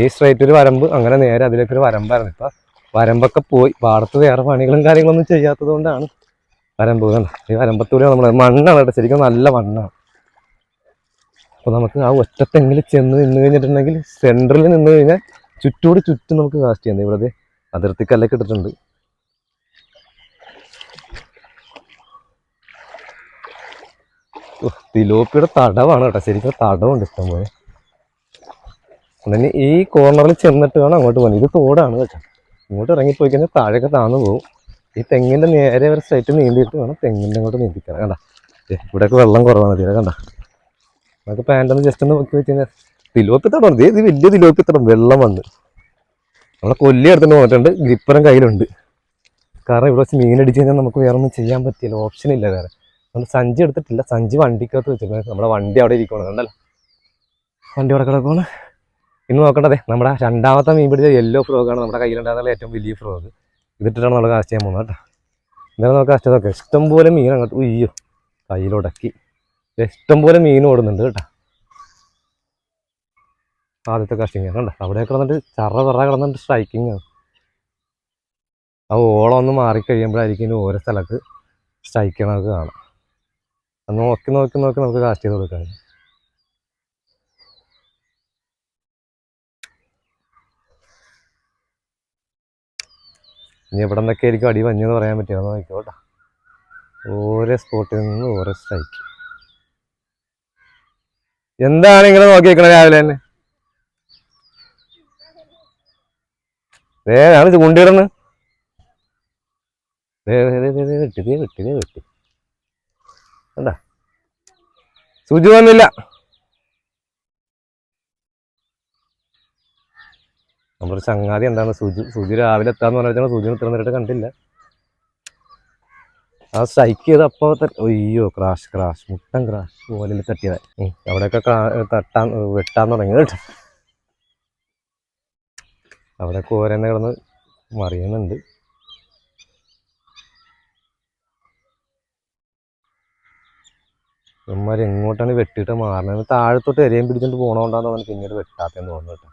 ഈ സ്ട്രൈറ്റ് ഒരു വരമ്പ് അങ്ങനെ നേരെ അതിലേക്ക് ഒരു വരമ്പായിരുന്നു. ഇപ്പൊ വരമ്പൊക്കെ പോയി. പാടത്ത് വേറെ പണികളും കാര്യങ്ങളൊന്നും ചെയ്യാത്തത് കൊണ്ടാണ് വരമ്പ് കണ്ടോ ഈ വരമ്പത്തൂടെ നമ്മൾ മണ്ണാണ് കേട്ടോ. ശരിക്കും നല്ല മണ്ണാണ്. അപ്പോൾ നമുക്ക് ആ ഒറ്റ തെങ്ങിൽ ചെന്ന് നിന്ന് കഴിഞ്ഞിട്ടുണ്ടെങ്കിൽ സെന്ററിൽ നിന്ന് കഴിഞ്ഞാൽ ചുറ്റോട് ചുറ്റും നമുക്ക് കാസ്റ്റ് ചെയ്യാം. ഇവിടെ ദേ അതിർത്തി കല്ലൊക്കെ ഇട്ടിട്ടുണ്ട്. തിലോപ്പിയുടെ തടവാണ് കേട്ടോ. ശരിക്കും തടവുണ്ട് ഇഷ്ടം പോലെ. പിന്നെ ഈ കോർണറിൽ ചെന്നിട്ട് വേണം അങ്ങോട്ട് പോകാൻ. ഇത് തോടാണ് കേട്ടോ. ഇങ്ങോട്ട് ഇറങ്ങിപ്പോയി കഴിഞ്ഞാൽ താഴേക്ക് താന്നു പോകും. ഈ തെങ്ങിന്റെ നേരെ ഒരു സ്ട്രൈറ്റ് നീന്തിയിട്ട് വേണം തെങ്ങിന്റെ അങ്ങോട്ട് നീന്തിക്കാൻ. കണ്ട? ഇവിടെയൊക്കെ വെള്ളം കുറവാണ് തീരെ. കണ്ട? നമുക്ക് പാന്റൊന്ന് ജസ്റ്റ് ഒന്ന് നോക്കി വെച്ച് കഴിഞ്ഞാൽ തിലോപ്പി തടം ഇത് വലിയ തിലോപ്പി തടം വെള്ളം വന്ന്. നമ്മളെ കൊല്ലി എടുത്തിട്ട് പോയിട്ടുണ്ട് ഗ്രിപ്പറും കയ്യിലുണ്ട്. കാരണം ഇവിടെ വെച്ച് മീൻ അടിച്ച് കഴിഞ്ഞാൽ നമുക്ക് വേറെ ഒന്നും ചെയ്യാൻ പറ്റില്ല. ഓപ്ഷൻ ഇല്ല വേറെ. നമ്മൾ സഞ്ചി എടുത്തിട്ടില്ല. സഞ്ചി വണ്ടിക്കകത്ത് വെച്ചിട്ടുണ്ട് നമ്മുടെ വണ്ടി അവിടെ ഇരിക്കണം കണ്ടല്ലോ? വണ്ടി അവിടെ കിടക്കുകയാണ് ഇന്ന് നോക്കണ്ടേ നമ്മുടെ രണ്ടാമത്തെ മീൻ പിടിച്ച യെല്ലോ ഫ്രോഗാണ് നമ്മുടെ കയ്യിലുണ്ടാകുന്ന ഏറ്റവും വലിയ ഫ്രോഗ് ഇതിട്ടിട്ടാണ് നമ്മൾ കാസ്റ്റ് ചെയ്യാൻ പോകുന്നത് കേട്ടോ. എന്തായാലും നമുക്ക് കാസ്റ്റ് നോക്കാം ഇഷ്ടംപോലെ മീൻ അങ്ങോട്ട് ഉയ്യോ കയ്യിലുടക്കി. ഇഷ്ടംപോലെ മീൻ ഓടുന്നുണ്ട് കേട്ടോ. ആദ്യത്തെ കാസ്റ്റിംഗ് കേട്ടോ അവിടെ കിടന്നിട്ട് ചറ പറ കിടന്നിട്ട് സ്ട്രൈക്കിംഗ് ആണ്. ആ ഓളം ഒന്ന് മാറിക്കഴിയുമ്പോഴായിരിക്കും ഓരോ സ്ഥലത്ത് സ്ട്രൈക്ക് ചെയ്യണത് കാണാം. നോക്കി നോക്കി നോക്കി നമുക്ക് കാസ്റ്റ് ചെയ്ത് കൊടുക്കാം. ഇനി എവിടെ നിന്നൊക്കെ ആയിരിക്കും അടി വഞ്ഞെന്ന് പറയാൻ പറ്റില്ല നോക്കിക്കോട്ടെ. ഓരോ സ്പോട്ടിൽ നിന്ന് ഓരോ സ്ട്രൈക്ക് എന്താണ് ഇങ്ങനെ നോക്കി രാവിലെ തന്നെ? ഏ ആണ് ചൂണ്ടിടുന്നത് വെട്ടി വെട്ടി വെട്ടി. കണ്ടാ? സൂചി വന്നില്ല. നമ്മളൊരു ചങ്ങാതി എന്താണ് സൂചി സൂചി രാവിലെ എത്താന്ന് പറഞ്ഞാൽ സൂചി ഇത്ര നേരിട്ട് കണ്ടില്ല. ആ സ്ട്രൈക്ക് ചെയ്ത് അപ്പോൾ അയ്യോ ക്രാഷ് ക്രാഷ് മുട്ടൻ ക്രാഷ് പോലെ തട്ടിയതായി അവിടെയൊക്കെ തട്ടാൻ വെട്ടാൻ തുടങ്ങി കേട്ടോ. അവിടെ കോരന്നെ കിടന്ന് മറിയുന്നുണ്ട്. ഇവന്മാർ എങ്ങോട്ടാണ് വെട്ടിയിട്ട് മാറണത്? താഴത്തോട്ട് എരയും പിടിച്ചോണ്ട് പോണോണ്ടാന്ന് തോന്നുന്നു പിന്നീട് വെട്ടാത്തെന്ന് തോന്നുന്നു കേട്ടോ.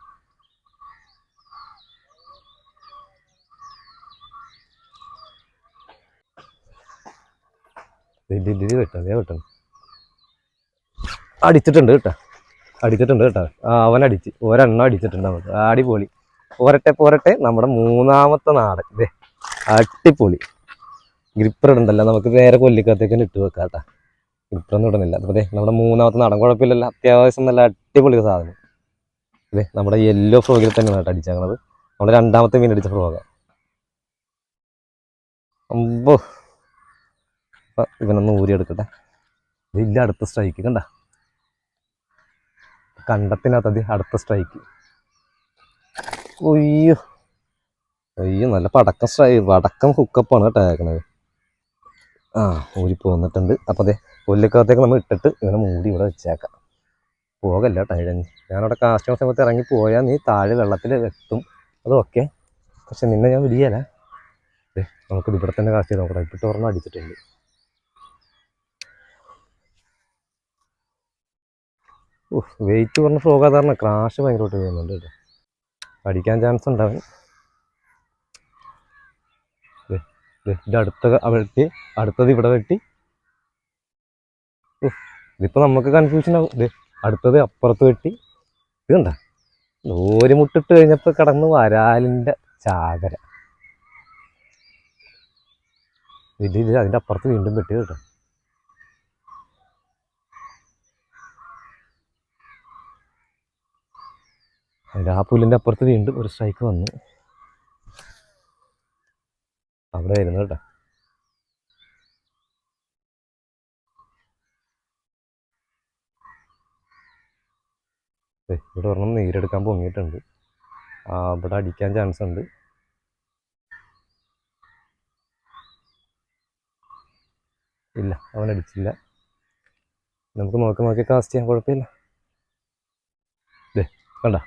ഇത് ഇത് ഇത് ഇതേ വെട്ടണം അടിച്ചിട്ടുണ്ട് കേട്ടോ. അടിച്ചിട്ടുണ്ട് കേട്ടോ. ആ അവൻ അടിച്ച്. ഒരെണ്ണം അടിച്ചിട്ടുണ്ട് നമുക്ക് അടിപൊളി. പോരട്ടെ പോരട്ടെ. നമ്മുടെ മൂന്നാമത്തെ ഇതേ അടിപൊളി. ഗ്രിപ്പർ ഇടണ്ടല്ലോ നമുക്ക് വേറെ കൊല്ലിക്കകത്തേക്ക് ഇട്ട് വെക്കാം കേട്ടോ. ഗ്രിപ്പറൊന്നും ഇടുന്നില്ല അതെ നമ്മുടെ മൂന്നാമത്തെ നടൻ കുഴപ്പമില്ലല്ല. അത്യാവശ്യം നല്ല അടിപൊളി സാധനം. അതെ നമ്മുടെ യെല്ലോ ഫ്രോഗിൽ തന്നെ കേട്ടോ അടിച്ചേക്കണത്. നമ്മുടെ രണ്ടാമത്തെ മീൻ അടിച്ച ഫ്രോഗ അമ്പോ. ഇവനൊന്ന് ഊരിയെടുക്കട്ടെ. ഇതില്ല അടുത്ത സ്ട്രൈക്ക് കണ്ട. കണ്ടത്തിനകത്ത് അടുത്ത സ്ട്രൈക്ക് ഒയ്യോ അയ്യോ നല്ല പടക്കം സ്ട്രൈ പടക്കം ഹുക്കപ്പാണ് കേട്ടോ കേൾക്കണത് ആ ഊരി പോന്നിട്ടുണ്ട് അപ്പോൾ അതെ കൊല്ലിക്കകത്തേക്ക് നമ്മൾ ഇട്ടിട്ട് ഇവനെ മൂടി ഇവിടെ വെച്ചേക്കാം. പോകല്ല കേട്ടോ ഇഴഞ്ഞ്. ഞാനവിടെ കാസ്റ്റമർ സമയത്ത് ഇറങ്ങി പോയാൽ നീ താഴെ വെള്ളത്തിൽ എത്തും. അതൊക്കെ പക്ഷെ നിന്നെ ഞാൻ വിടിയല്ല നമുക്കിത് ഇവിടെ തന്നെ കാസ്റ്റ് ചെയ്ത് നോക്കട്ടെ ഇപ്പിട്ട് ഒരെണ്ണം അടിച്ചിട്ടുണ്ട്. വെയിറ്റ് പറഞ്ഞ ഫ്രോഗ് സാധാരണ ക്രാഷ് ഭയങ്കരമായിട്ട് ചെയ്യുന്നുണ്ട് കേട്ടോ. അടിക്കാൻ ചാൻസ് ഉണ്ടാവും ഇത് അടുത്ത വെട്ടി അടുത്തത് ഇവിടെ വെട്ടി. ഉഫ്, ഇതിപ്പോ നമുക്ക് കൺഫ്യൂഷൻ ആവും. ഇത് അടുത്തത് അപ്പുറത്ത് വെട്ടി. ഇത് കണ്ട? മുട്ടിട്ട് കഴിഞ്ഞപ്പോൾ കടന്ന് വരാലിന്റെ ചാകര. ഇത് ഇത് അതിന്റെ അപ്പുറത്ത് വീണ്ടും വെട്ടി കേട്ടോ. അതിന്റെ ആ പുല്ലിന്റെ അപ്പുറത്ത് വീണ്ടും ഒരു സ്ട്രൈക്ക് വന്നു. അവിടെ ആയിരുന്നു കേട്ടോ. ഇവിടെ ഒരെണ്ണം നീരെടുക്കാൻ പൊങ്ങിയിട്ടുണ്ട്. അവിടെ അടിക്കാൻ ചാൻസ് ഉണ്ട്. ഇല്ല അവൻ അടിച്ചില്ല. നമുക്ക് നോക്കി നോക്കി കാസ്റ്റ് ചെയ്യാൻ കുഴപ്പമില്ല. ദേ കണ്ട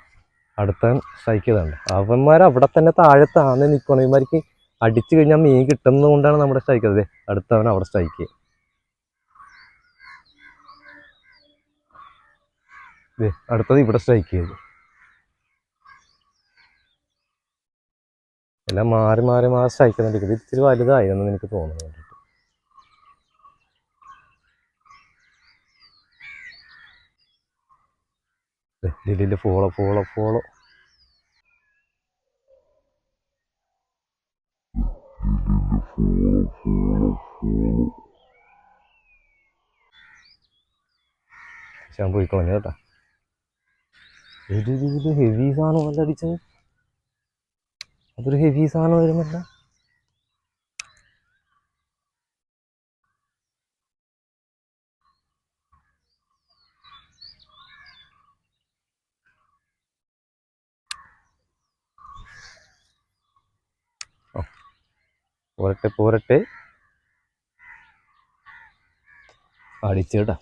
അടുത്ത സ്ട്രൈക്ക് ചെയ്തുണ്ട്. അവന്മാർ അവിടെ തന്നെ താഴെ താന്ന് നിൽക്കണം ഇവന്മാർക്ക് അടിച്ചു കഴിഞ്ഞാൽ മീൻ കിട്ടുന്നതുകൊണ്ടാണ് നമ്മുടെ സ്ട്രൈക്ക് അതെ അടുത്തവൻ അവിടെ സ്ട്രൈക്ക് ചെയ്യും. അടുത്തത് ഇവിടെ സ്ട്രൈക്ക് ചെയ്തു. എല്ലാം മാറി മാറി മാറി സ്ട്രൈക്ക് ചെയ്തോണ്ടിരിക്കും ഇത് ഇത്തിരി വലുതായിരുന്നു എനിക്ക് തോന്നുന്നു ലില്ലിൽ ഫോളോ ഫോളോ ഫോളോ ഞാൻ പോയി കേട്ടോ കേട്ടാ. ഇത് ഇത് ഇത് ഹെവി സാധനം അല്ല അടിച്ചത്. അതൊരു ഹെവി സാധനം വരുന്നല്ല ആ. പോരട്ടെ പോരട്ടെ. അടിച്ചേട്ടാ.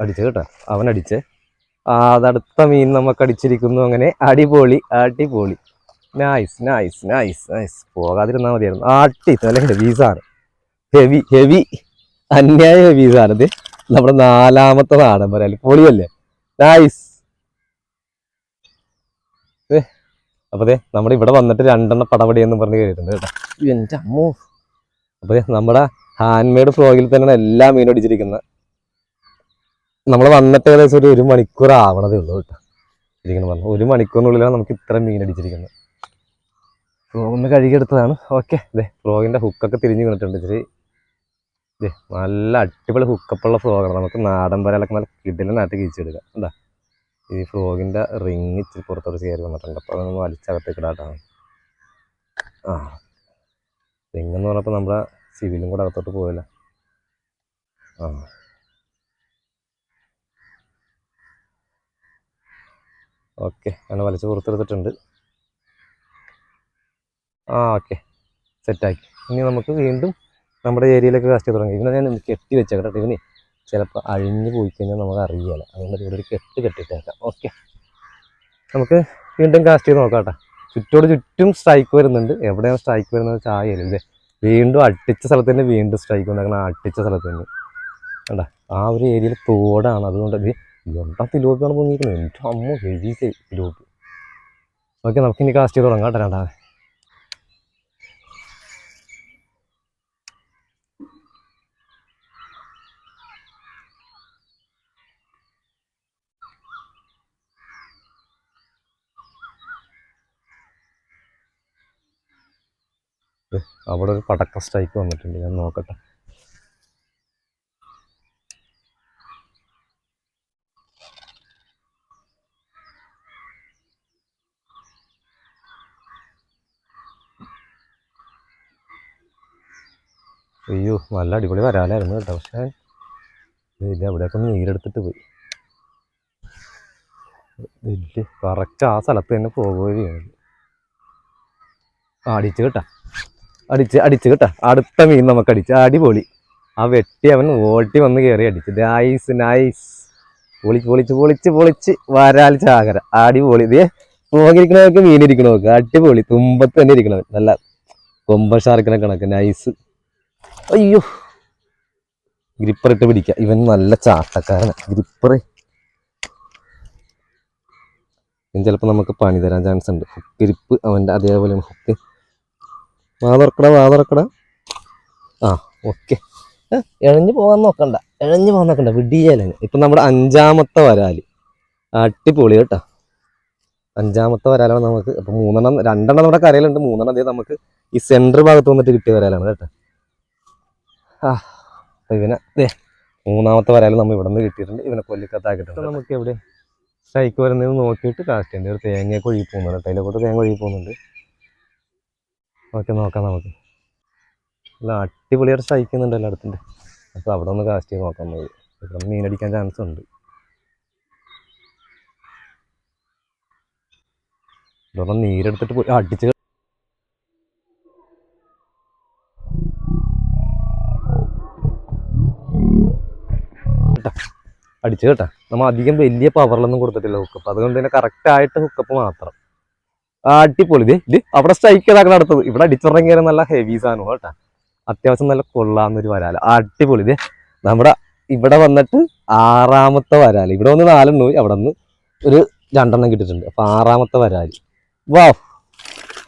അടിച്ചേട്ടാ. അവൻ അടിച്ചേ ആ അതടുത്ത മീൻ നമുക്ക് അടിച്ചിരിക്കുന്നു അങ്ങനെ. അടിപൊളി അടിപൊളി. നൈസ് നൈസ് നൈസ് നൈസ് പോകാതിരുന്നാൽ മതിയായിരുന്നു. ആട്ടി നല്ല ഹെവി ഹെവി ഹെവി അന്യായ ഹെവീസാണ് സാധനം ഇത് നമ്മുടെ നാലാമത്തെ നാടൻ പറയാൽ പൊളിയല്ലേ? നൈസ് അപ്പൊ അതെ നമ്മുടെ ഇവിടെ വന്നിട്ട് രണ്ടെണ്ണം പടപടി എന്ന് പറഞ്ഞ് കയറിയിട്ടുണ്ട് കേട്ടോ. എന്റെ അമ്മോ. അപ്പൊ ദേ നമ്മുടെ ഹാൻഡ് മെയ്ഡ് ഫ്രോഗിൽ തന്നെയാണ് എല്ലാ മീനും അടിച്ചിരിക്കുന്നത്. നമ്മൾ വന്നിട്ട് ഏകദേശം ഒരു ഒരു മണിക്കൂർ ആവണതേ ഉള്ളൂ കേട്ടോ. ഇരിക്കണം പറഞ്ഞു ഒരു മണിക്കൂറിനുള്ളിലാണ് നമുക്ക് ഇത്ര മീൻ അടിച്ചിരിക്കുന്നത്. ഫ്രോഗ് ഒന്ന് കഴുകിയെടുത്തതാണ്. ഓക്കെ അതെ ഫ്രോഗിന്റെ ഹുക്കൊക്കെ തിരിഞ്ഞ് വീണിട്ടുണ്ട് ഇച്ചിരി. ദേ നല്ല അടിപൊളി ഹുക്കപ്പുള്ള ഫ്രോഗാണ് നമുക്ക് നാടൻ വരലൊക്കെ നല്ല കിടിലനായിട്ട് കീച്ചെടുക്കാം എന്താ ഈ ഫ്രോഗിന്റെ റിങ് ഇച്ചിരി പുറത്തോട്ട് കയറി വന്നിട്ടുണ്ട്. അപ്പോൾ അതൊന്ന് വലിച്ചകത്തേക്ക് ഇടാട്ടാണ് ആ റിങ് എന്ന് പറഞ്ഞപ്പോൾ നമ്മുടെ സിവിലും കൂടെ അകത്തോട്ട് പോയില്ല. ആ. ഓക്കെ. അങ്ങനെ വലിച്ച് പുറത്തെടുത്തിട്ടുണ്ട്. ആ ഓക്കെ. സെറ്റാക്കി ഇനി നമുക്ക് വീണ്ടും നമ്മുടെ ഏരിയയിലേക്ക് കാസ്റ്റ് ചെയ്ത് തുടങ്ങി. ഇവനെ ഞാൻ കെട്ടി വെച്ചേക്കട്ടെ ഇവന് ചിലപ്പോൾ അഴിഞ്ഞ് പോയി കഴിഞ്ഞാൽ നമുക്ക് അറിയില്ല. അതുകൊണ്ട് ഇവിടെ ഒരു കെട്ട് കെട്ടിട്ടേക്കാം. ഓക്കെ. നമുക്ക് വീണ്ടും കാസ്റ്റ് ചെയ്ത് നോക്കാം കേട്ടോ. ചുറ്റോട് ചുറ്റും സ്ട്രൈക്ക് വരുന്നുണ്ട്. എവിടെയാണ് സ്ട്രൈക്ക് വരുന്നത് ചായ ഇല്ലേ വീണ്ടും അട്ടിച്ച സ്ഥലത്ത് തന്നെ വീണ്ടും സ്ട്രൈക്ക് വന്നേക്കണം അട്ടിച്ച സ്ഥലത്ത് തന്നെ. കണ്ട? ആ ഒരു ഏരിയയിൽ തോടാണ്. അതുകൊണ്ട് ഇത് എന്താ തിലോപ്പിയാണ് പൊങ്ങിയിരിക്കുന്നത് എന്റെ അമ്മ ഹെവി തിലോപ്പ് ഓക്കെ നമുക്ക് ഇനി കാസ്റ്റ് ചെയ്ത് തുടങ്ങാം കേട്ടോ അവിടെ ഒരു പടക്ക സ്ട്രൈക്ക് വന്നിട്ടുണ്ട്. ഞാൻ നോക്കട്ടെ. അയ്യോ നല്ല അടിപൊളി വരാലായിരുന്നു കേട്ടോ. പക്ഷേ ഇല്ല അവിടെയൊക്കെ ഒന്ന് നീരെടുത്തിട്ട് പോയി. വലിയ കറക്റ്റ് ആ സ്ഥലത്ത് തന്നെ പോകുകയാണ് അടിച്ച് കേട്ടാ. അടിച്ച് അടിച്ച് കേട്ടാ. അടുത്ത മീൻ നമുക്ക് അടിച്ച്. അടിപൊളി. ആ വെട്ടി അവൻ ഓട്ടി വന്ന് കയറി അടിച്ച്. നൈസ് നൈസ് പൊളിച്ച് പൊളിച്ച് പൊളിച്ച് പൊളിച്ച്. വരാൽ ചാകര. അടിപൊളി. ഇതേ പോകിരിക്കണവർക്ക് മീനിരിക്കണവർക്ക് അടിപൊളി. തുമ്പത്ത് തന്നെ ഇരിക്കണവൻ. നല്ല കൊമ്പൻ ഷാർക്കിനെ കണക്ക്. നൈസ് അയ്യോ. ഗ്രിപ്പർ ഇട്ട് പിടിക്കുക ഇവൻ നല്ല ചാട്ടക്കാരനാണ് ഗ്രിപ്പർ ചിലപ്പോൾ നമുക്ക് പണി തരാൻ ചാൻസ് ഉണ്ട്. ഗ്രിപ്പ് അവന്റെ അതേപോലെ ഹുക്ക് വാ തുറക്കട വാ തുറക്കട. ആ ഓക്കെ ഇഴഞ്ഞു പോകാൻ നോക്കണ്ട. ഇഴഞ്ഞു പോകാൻ നോക്കണ്ട. വിടിയാലും ഇപ്പം നമ്മുടെ അഞ്ചാമത്തെ വരാൽ. അടിപൊളി കേട്ടോ. അഞ്ചാമത്തെ വരാലാണ് നമുക്ക്. അപ്പം മൂന്നെണ്ണം രണ്ടെണ്ണം നമ്മുടെ കരയിലുണ്ട്. മൂന്നെണ്ണം അതേ നമുക്ക് ഈ സെന്റർ ഭാഗത്ത് വന്നിട്ട് കിട്ടിയ വരാലാണ് കേട്ടോ. ആ അപ്പൊ ഇവനെ ദേ മൂന്നാമത്തെ വരാലും നമ്മൾ ഇവിടെ നിന്ന് കിട്ടിയിട്ടുണ്ട്. ഇവനെ കൊല്ലിക്കത്താക്കിയിട്ടുണ്ട് നമുക്ക് എവിടെ? സ്ട്രൈക്ക് വരുന്നത് നോക്കിയിട്ട് കാസ്റ്റ് ഉണ്ട് ഒരു തേങ്ങയൊക്കെ ഒഴുകി പോകുന്നുണ്ട് കേട്ടോ. അതിലെ തേങ്ങ ഒഴുകി പോകുന്നുണ്ട്. ഓക്കെ നോക്കാം നമുക്ക്. അല്ല അടിപൊളിയായിട്ട് സ്ട്രൈക്ക് ചെയ്യുന്നുണ്ട് എല്ലായിടത്തുണ്ട്. അപ്പോൾ അവിടെ ഒന്ന് കാസ്റ്റ് ചെയ്ത് നോക്കാം നമുക്ക്. ഇവിടെ മീനടിക്കാൻ ചാൻസ് ഉണ്ട്. ഇവിടെ നീരെടുത്തിട്ട് പോയി. അടിച്ച് അടിച്ചു കേട്ടാ. നമ്മൾ അധികം വലിയ പവറിലൊന്നും കൊടുത്തിട്ടില്ല ഹുക്കപ്പ് അതുകൊണ്ട് തന്നെ കറക്റ്റ് ആയിട്ട് ഹുക്കപ്പ് മാത്രം. അടിപൊളി. ഇത് അവിടെ സ്ട്രൈക്ക് ചെയ്താക്കണം അടുത്തത്. ഇവിടെ അടിച്ചിറങ്ങിയ നല്ല ഹെവി സാധനം കേട്ടാ. അത്യാവശ്യം നല്ല കൊള്ളാന്നൊരു വരാല. അടിപൊളി. ഇത് നമ്മുടെ ഇവിടെ വന്നിട്ട് ആറാമത്തെ വരാൽ. ഇവിടെ വന്ന് നാലെണ്ണം പോയി അവിടെ നിന്ന് ഒരു രണ്ടെണ്ണം കിട്ടിയിട്ടുണ്ട്. അപ്പൊ ആറാമത്തെ വരാൽ. വാ.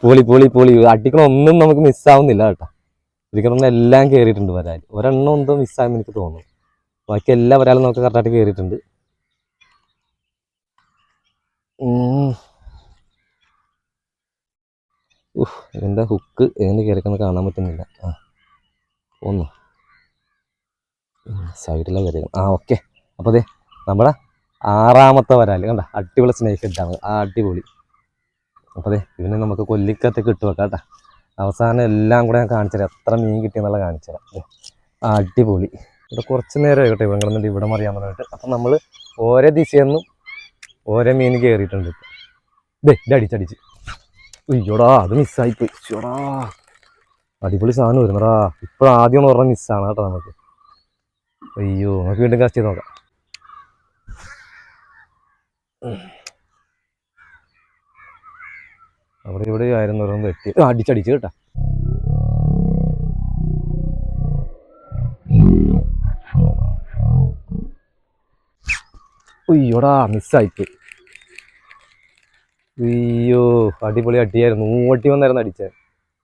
പൊളി പൊളി പൊളി. അടിക്കണ ഒന്നും നമുക്ക് മിസ്സാവുന്നില്ല കേട്ടാ. ഇരിക്കണമെന്ന് എല്ലാം കയറിയിട്ടുണ്ട് വരാൽ. ഒരെണ്ണം എന്തോ മിസ്സായെന്ന് എനിക്ക് തോന്നുന്നു. ബാക്കി എല്ലാ വരാലും നമുക്ക് കറക്റ്റായിട്ട് കയറിയിട്ടുണ്ട് എന്താ ഹുക്ക് എങ്ങനെ കയറിക്കുന്ന കാണാൻ പറ്റുന്നില്ല. ആ ഒന്ന് സൈഡിലാണ് കയറിയത് ആ ഓക്കെ അപ്പോൾ അതെ നമ്മുടെ ആറാമത്തെ വരാൽ കണ്ട അടിപൊളി സ്നേക്ക് ഹെഡാണ് ആ അടിപൊളി. അപ്പോൾ അതെ ഇവനെ നമുക്ക് കൊല്ലിക്കത്ത് ഇട്ട് കേട്ടോ. അവസാനം എല്ലാം കൂടെ ഞാൻ കാണിച്ചു തരാം എത്ര മീൻ കിട്ടിയെന്നുള്ള കാണിച്ചു തരാം ആ അടിപൊളി. ഇവിടെ കുറച്ച് നേരം ആയിക്കോട്ടെ ഇവിടെ കിടന്നിട്ട് ഇവിടെ മറിയാൻ പറഞ്ഞിട്ട്. അപ്പം നമ്മൾ ഓരോ ദിശയിൽ നിന്നും ഓരോ മീൻ കയറിയിട്ടുണ്ട് ഇതേ അടിച്ചടിച്ച് അയ്യോടാ അത് മിസ്സായിപ്പോയി ചോടാ അടിപൊളി സാധനം വരുന്നടാ. ഇപ്പോൾ ആദ്യം എന്ന് പറഞ്ഞാൽ മിസ്സാണ് കേട്ടോ നമുക്ക്. അയ്യോ നമുക്ക് വീണ്ടും കാസ്റ്റ് ചെയ്ത് നോക്കാം. അവിടെ ഇവിടെ ആയിരുന്നു ഓരോന്ന് തെറ്റി ആ, അടിച്ചടിച്ച് കേട്ടാ. ഉയ്യോടാ മിസ്സായിപ്പോയി അയ്യോ അടിപൊളി അടിയായിരുന്നു. മൂവട്ടി വന്നായിരുന്നു അടിച്ചത്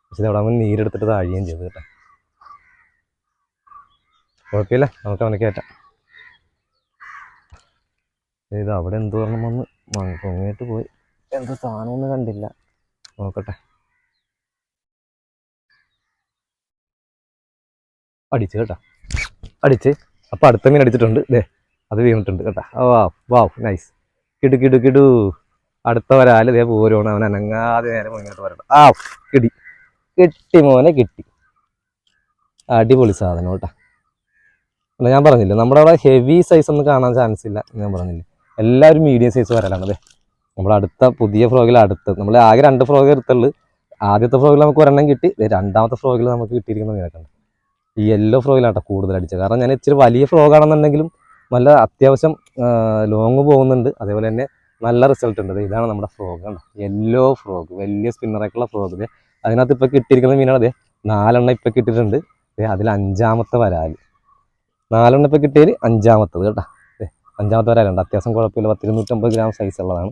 പക്ഷെ അവിടെ അവൻ നീരെടുത്തിട്ട് താഴുകയും ചെയ്തു കേട്ടോ. കുഴപ്പമില്ല നമുക്ക് അവനെ കയറ്റാം ഇത് അവിടെ എന്ത് പറഞ്ഞ വന്ന് പൊങ്ങേട്ട് പോയി. എന്തോ സാധനമൊന്നും കണ്ടില്ല. നോക്കട്ടെ. അടിച്ച് കേട്ടോ. അടിച്ച്. അപ്പം അടുത്ത മീൻ അടിച്ചിട്ടുണ്ട്. ദേ അത് വീണിട്ടുണ്ട് കേട്ടോ. വാ വാ നൈസ് കിടു കിടു കിടു. അടുത്ത വരാൽ ഇതേ പോരുവാണ് അവൻ അനങ്ങാതെ നേരെ മുന്നോട്ട് വരണം. ആ കിടി. കിട്ടി മോനെ കിട്ടി. അടിപൊളി സാധനം കേട്ടോ. അല്ല ഞാൻ പറഞ്ഞില്ല നമ്മുടെ അവിടെ ഹെവി സൈസ് ഒന്നും കാണാൻ ചാൻസ് ഇല്ല ഞാൻ പറഞ്ഞില്ല. എല്ലാവരും മീഡിയം സൈസ് വരാനാണ് അതെ നമ്മുടെ അടുത്ത പുതിയ ഫ്രോഗിൽ അടുത്ത്. നമ്മൾ ആകെ രണ്ട് ഫ്രോഗ് എടുത്തുള്ളൂ. ആദ്യത്തെ ഫ്രോഗിൽ നമുക്ക് ഒരെണ്ണം കിട്ടി. രണ്ടാമത്തെ ഫ്രോഗിൽ നമുക്ക് കിട്ടിയിരിക്കുന്ന മീനൊക്കെ ഈ യെല്ലോ ഫ്രോഗിലാട്ടോ കൂടുതൽ അടിച്ചത്. കാരണം ഞാൻ ഇച്ചിരി വലിയ ഫ്രോഗ് ആണെന്നുണ്ടെങ്കിലും നല്ല അത്യാവശ്യം ലോങ് പോകുന്നുണ്ട്. അതേപോലെ തന്നെ നല്ല റിസൾട്ട് ഉണ്ട്. ഇതാണ് നമ്മുടെ ഫ്രോഗ് കണ്ടോ? യെല്ലോ ഫ്രോഗ് വലിയ സ്പിന്നറായിട്ടുള്ള ഫ്രോഗ് ദേ. അതിനകത്ത് ഇപ്പോൾ കിട്ടിയിരിക്കുന്ന മീനാണ് അതെ നാലെണ്ണം ഇപ്പോൾ കിട്ടിയിട്ടുണ്ട്. അതിൽ അഞ്ചാമത്തെ വരാൽ നാലെണ്ണം ഇപ്പോൾ കിട്ടിയതിൽ അഞ്ചാമത്തത് കേട്ടോ. അഞ്ചാമത്തെ വരാലുണ്ട് അത്യാവശ്യം കുഴപ്പമില്ല. പത്തിരുന്നൂറ്റമ്പത് ഗ്രാം സൈസ് ഉള്ളതാണ്.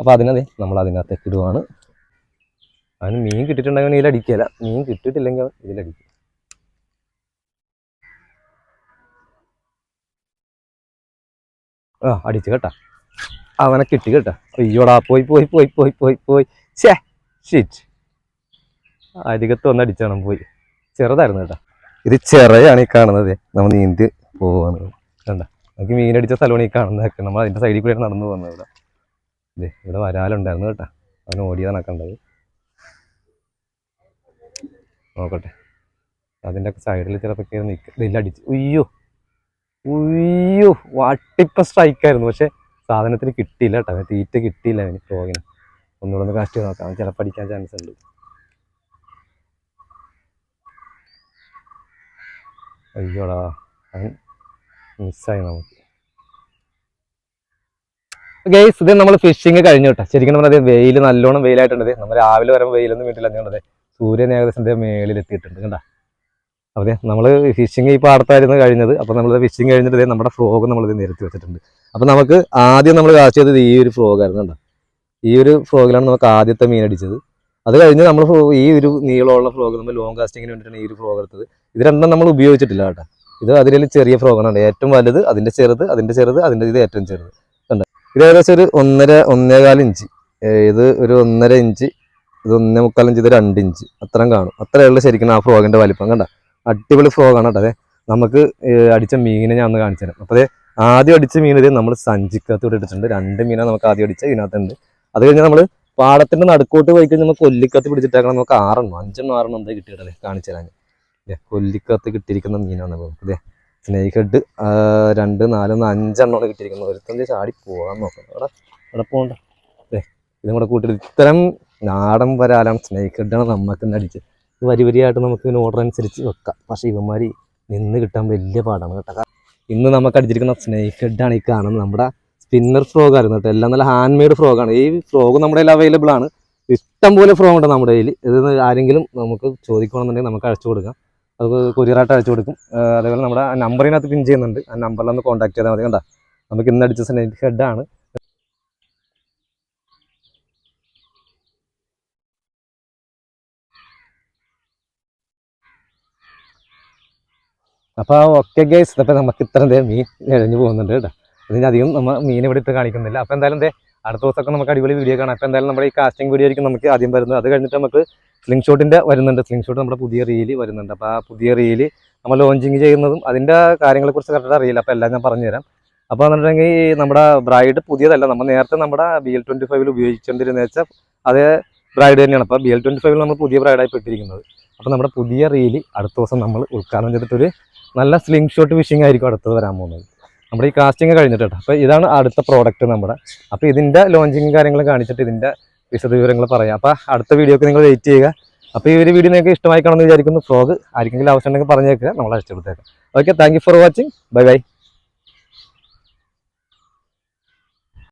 അപ്പോൾ അതിനതെ നമ്മൾ അതിനകത്തേക്ക് ഇടുവാണ്. അവന് മീൻ കിട്ടിയിട്ടുണ്ടെങ്കിൽ ഇതിലടിക്കുകയല്ല. മീൻ കിട്ടിയിട്ടില്ലെങ്കിൽ ഇതിലടിക്കും. ആ അടിച്ച് കേട്ടാ. അവനെ കിട്ടി കേട്ടോ. അയ്യോടാ പോയി പോയി പോയി പോയി പോയി പോയി. ഛേ ഷീറ്റ് അരികത്ത് വന്ന് അടിച്ചാണ് പോയി. ചെറുതായിരുന്നു കേട്ടോ. ഇത് ചെറയാണ് ഈ കാണുന്നത്. നമ്മൾ നീന്തി പോവാണ്. കണ്ട നമുക്ക് മീനടിച്ച സ്ഥലമാണ് ഈ കാണുന്നതൊക്കെ. നമ്മൾ അതിന്റെ സൈഡിൽ കൂടെ നടന്നു പോകുന്നത് ഇവിടെ. ഇതേ ഇവിടെ വരാലുണ്ടായിരുന്നു കേട്ടാ. അവന് ഓടിയതാണ് കണ്ടത്. നോക്കട്ടെ. അതിന്റെ സൈഡിൽ ചിലപ്പോൾ കയറി നിൽക്കുക ഇതിൽ അടിച്ച് ഉയ്യോ വട്ടിപ്പ സ്ട്രൈക്കായിരുന്നു പക്ഷെ സാധനത്തിന് കിട്ടിയില്ല കേട്ടോ. തീറ്റ കിട്ടിയില്ല അവന് ഫ്രോഗിന് ഒന്നുകൂടെ ഒന്ന് കാസ്റ്റ് നോക്കാം. അവൻ ചിലപ്പോൾ അടിക്കാൻ ചാൻസ് ഉണ്ട്. അയ്യോടാ അവൻ മിസ്സായി നമുക്ക്. ഗൈസ് ഇത് നമ്മൾ ഫിഷിങ് കഴിഞ്ഞു കേട്ടോ. ശരിക്കും പറഞ്ഞാൽ വെയിൽ നല്ലോണം വെയിലായിട്ടുണ്ട് നമ്മൾ രാവിലെ വരുമ്പോൾ വെയിലൊന്നും വീട്ടിൽ അതുകൊണ്ട് സൂര്യൻ ഏകദേശം മേളിൽ എത്തിയിട്ടുണ്ട് കണ്ടാ? അതെ നമ്മൾ ഫിഷിങ് ഈ പാടത്തായിരുന്നു കഴിഞ്ഞത്. അപ്പോൾ നമ്മൾ ഫിഷിങ് കഴിഞ്ഞിട്ട് നമ്മുടെ ഫ്രോഗ് നമ്മൾ ഇത് നിരത്തി വെച്ചിട്ടുണ്ട്. അപ്പോൾ നമുക്ക് ആദ്യം നമ്മൾ കാസ്റ്റ് ചെയ്തത് ഈ ഒരു ഫ്രോഗ് ആയിരുന്നു കേട്ടോ ഈ ഒരു ഫ്രോഗിലാണ് നമുക്ക് ആദ്യത്തെ മീൻ അടിച്ചത്. അത് കഴിഞ്ഞ് നമ്മൾ ഈ ഒരു നീളമുള്ള ഫ്രോഗ് നമ്മൾ ലോങ് കാസ്റ്റിങ്ങിന് വേണ്ടിയിട്ടാണ് ഈ ഒരു ഫ്രോഗ് എടുത്തത്. ഇത് രണ്ടും നമ്മൾ ഉപയോഗിച്ചിട്ടില്ല കേട്ടോ. ഇത് അതിൽ ചെറിയ ഫ്രോഗാണ് ഏറ്റവും വലുത് അതിന്റെ ചെറുത് അതിന്റെ ചെറുത് അതിന്റെ ഇത് ഏറ്റവും ചെറുത് കണ്ടോ? ഇത് ഏകദേശം ഒരു ഒന്നര ഒന്നേകാൽ ഇഞ്ച്. ഇത് ഒരു ഒന്നര ഇഞ്ച് ഇത് ഒന്നേ മുക്കാൽ ഇഞ്ച് ഇത് രണ്ട് ഇഞ്ച്. അത്രയും കാണും. അത്രയുള്ള ശരിക്കും ആ ഫ്രോഗിന്റെ വലിപ്പം കണ്ട? അടിപൊളി ഫ്രോഗാണ് കേട്ടോ. അതെ നമുക്ക് അടിച്ച മീനിനെ ഞാൻ ഒന്ന് കാണിച്ചു തരാം. അപ്പോൾ അതെ ആദ്യം അടിച്ച മീൻ നമ്മൾ സഞ്ചിക്കകത്ത് ഇവിടെ ഇട്ടിട്ടുണ്ട്. രണ്ട് മീനാണ് നമുക്ക് ആദ്യം അടിച്ച ഇതിനകത്തുണ്ട്. അത് കഴിഞ്ഞാൽ നമ്മൾ പാടത്തിന്റെ നടുക്കോട്ട് പോയി കഴിഞ്ഞാൽ നമുക്ക് കൊല്ലിക്കത്ത് പിടിച്ചിട്ടേക്കണം. നമുക്ക് ആറെണ്ണം അഞ്ചെണ്ണം ആറെണ്ണം എന്താ കിട്ടിയിട്ടല്ലേ കാണിച്ചു തരാൻ കൊല്ലിക്കത്ത് കിട്ടിയിരിക്കുന്ന മീനാണ് നമുക്ക് അതെ സ്നേക്ക് ഹെഡ് രണ്ട് നാലൊന്ന് അഞ്ചെണ്ണമാണ് കിട്ടിയിരിക്കുന്നത് ഒരുത്തന്റെ ചാടി പോകാൻ നോക്കണം അവിടെ അവിടെ പോകണ്ട ഇതും കൂടെ കൂട്ടിയിട്ട് ഇത്തരം നാടൻ വരാലാണ് സ്നേക്ക് ഹെഡാണ് നമുക്ക് ഇന്ന് അടിച്ച് ഇത് വരി വരിയായിട്ട് നമുക്ക് ഇതിന് ഓർഡർ അനുസരിച്ച് വെക്കാം. പക്ഷേ ഇവന്മാർ നിന്ന് കിട്ടാൻ വലിയ പാടാണ് കേട്ടോ. ഇന്ന് നമുക്ക് അടിച്ചിരിക്കുന്ന സ്നേക്ക് ഹെഡാണ് ഈ കാണുന്നത്. നമ്മുടെ സ്പിന്നർ ഫ്രോഗ് ആയിരുന്നു കേട്ടോ. എല്ലാം നല്ല ഹാൻഡ് മെയ്ഡ് ഫ്രോഗാണ് ഈ ഫ്രോഗ് നമ്മുടെ കയ്യിൽ അവൈലബിൾ ആണ്. ഇഷ്ടം പോലെ ഫ്രോഗ് ഉണ്ട് നമ്മുടെ കയ്യിൽ. ഇത് ആരെങ്കിലും നമുക്ക് ചോദിക്കണമെന്നുണ്ടെങ്കിൽ നമുക്ക് അയച്ചു കൊടുക്കാം. അത് കൊറിയറായിട്ട് അയച്ചു കൊടുക്കും. അതേപോലെ നമ്മുടെ നമ്പറിനകത്ത് പിൻ ചെയ്യുന്നുണ്ട്. ആ നമ്പറിൽ ഒന്ന് കോൺടാക്ട് ചെയ്താൽ മതി കണ്ട? നമുക്ക് ഇന്ന് അടിച്ച സ്നേക്ക് ഹെഡാണ് അപ്പോൾ ഓക്കെ ഗൈസ് ഇതപ്പോൾ നമുക്ക് ഇത്ര എന്തേ മീൻ ഇഴഞ്ഞു പോകുന്നുണ്ട് കേട്ടോ. ഇതിനധികം നമ്മൾ മീൻ ഇവിടെ ഇട്ട് കാണിക്കുന്നില്ല. അപ്പോൾ എന്തായാലും എന്തേ അടുത്ത ദിവസമൊക്കെ നമുക്ക് അടിപൊളി വീഡിയോ കാണാം. അപ്പോൾ എന്തായാലും നമ്മുടെ ഈ കാസ്റ്റിംഗ് വീഡിയോ ആയിരിക്കും നമുക്ക് ആദ്യം വരുന്നത്. അത് കഴിഞ്ഞിട്ട് നമുക്ക് സ്ലിംഗ് ഷോട്ടിന്റെ വരുന്നുണ്ട്. സ്ലിംഗ് ഷോട്ട് നമ്മുടെ പുതിയ റീൽ വരുന്നുണ്ട്. അപ്പോൾ ആ പുതിയ റീൽ നമ്മൾ ലോഞ്ചിങ് ചെയ്യുന്നതും അതിന്റെ കാര്യങ്ങളെക്കുറിച്ച് കറക്റ്റ് അറിയില്ല. അപ്പോൾ എല്ലാം ഞാൻ പറഞ്ഞുതരാം. അപ്പോൾ എന്നുണ്ടെങ്കിൽ നമ്മുടെ ബ്രൈഡ് പുതിയതല്ല. നമ്മൾ നേരത്തെ നമ്മുടെ ബി എൽ ട്വന്റി ഫൈവിൽ ഉപയോഗിച്ചുകൊണ്ടിരുന്ന വെച്ചാൽ അതേ ബ്രൈഡ് തന്നെയാണ്. അപ്പോൾ ബി എൽ ട്വന്റി ഫൈവിൽ നമ്മൾ പുതിയ ബ്രൈഡായി പെട്ടിരിക്കുന്നത്. അപ്പോൾ നമ്മുടെ പുതിയ റീൽ അടുത്ത ദിവസം നമ്മൾ ഉദ്ഘാടനം ചെയ്തിട്ടൊരു നല്ല സ്ലിംഗ് ഷോട്ട് ഫിഷിംഗ് ആയിരിക്കും അടുത്തത് വരാൻ പോകുന്നത്. നമ്മുടെ ഈ കാസ്റ്റിംഗ് കഴിഞ്ഞിട്ട് അപ്പോൾ ഇതാണ് അടുത്ത പ്രോഡക്റ്റ് നമ്മുടെ. അപ്പോൾ ഇതിന്റെ ലോഞ്ചിങ് കാര്യങ്ങൾ കാണിച്ചിട്ട് ഇതിന്റെ വിശദവിവരങ്ങൾ പറയാം. അപ്പോൾ അടുത്ത വീഡിയോക്ക് നിങ്ങൾ വെയിറ്റ് ചെയ്യുക. അപ്പോൾ ഈ ഒരു വീഡിയോ നിങ്ങൾക്ക് ഇഷ്ടമായി കാണുമെന്ന് വിചാരിക്കുന്നു. ഫ്രോഗ് ആർക്കെങ്കിലും ആവശ്യമുണ്ടെങ്കിൽ പറഞ്ഞേക്കുക നമ്മൾ അയച്ചു കൊടുത്തേക്കാം okay thank for watching bye bye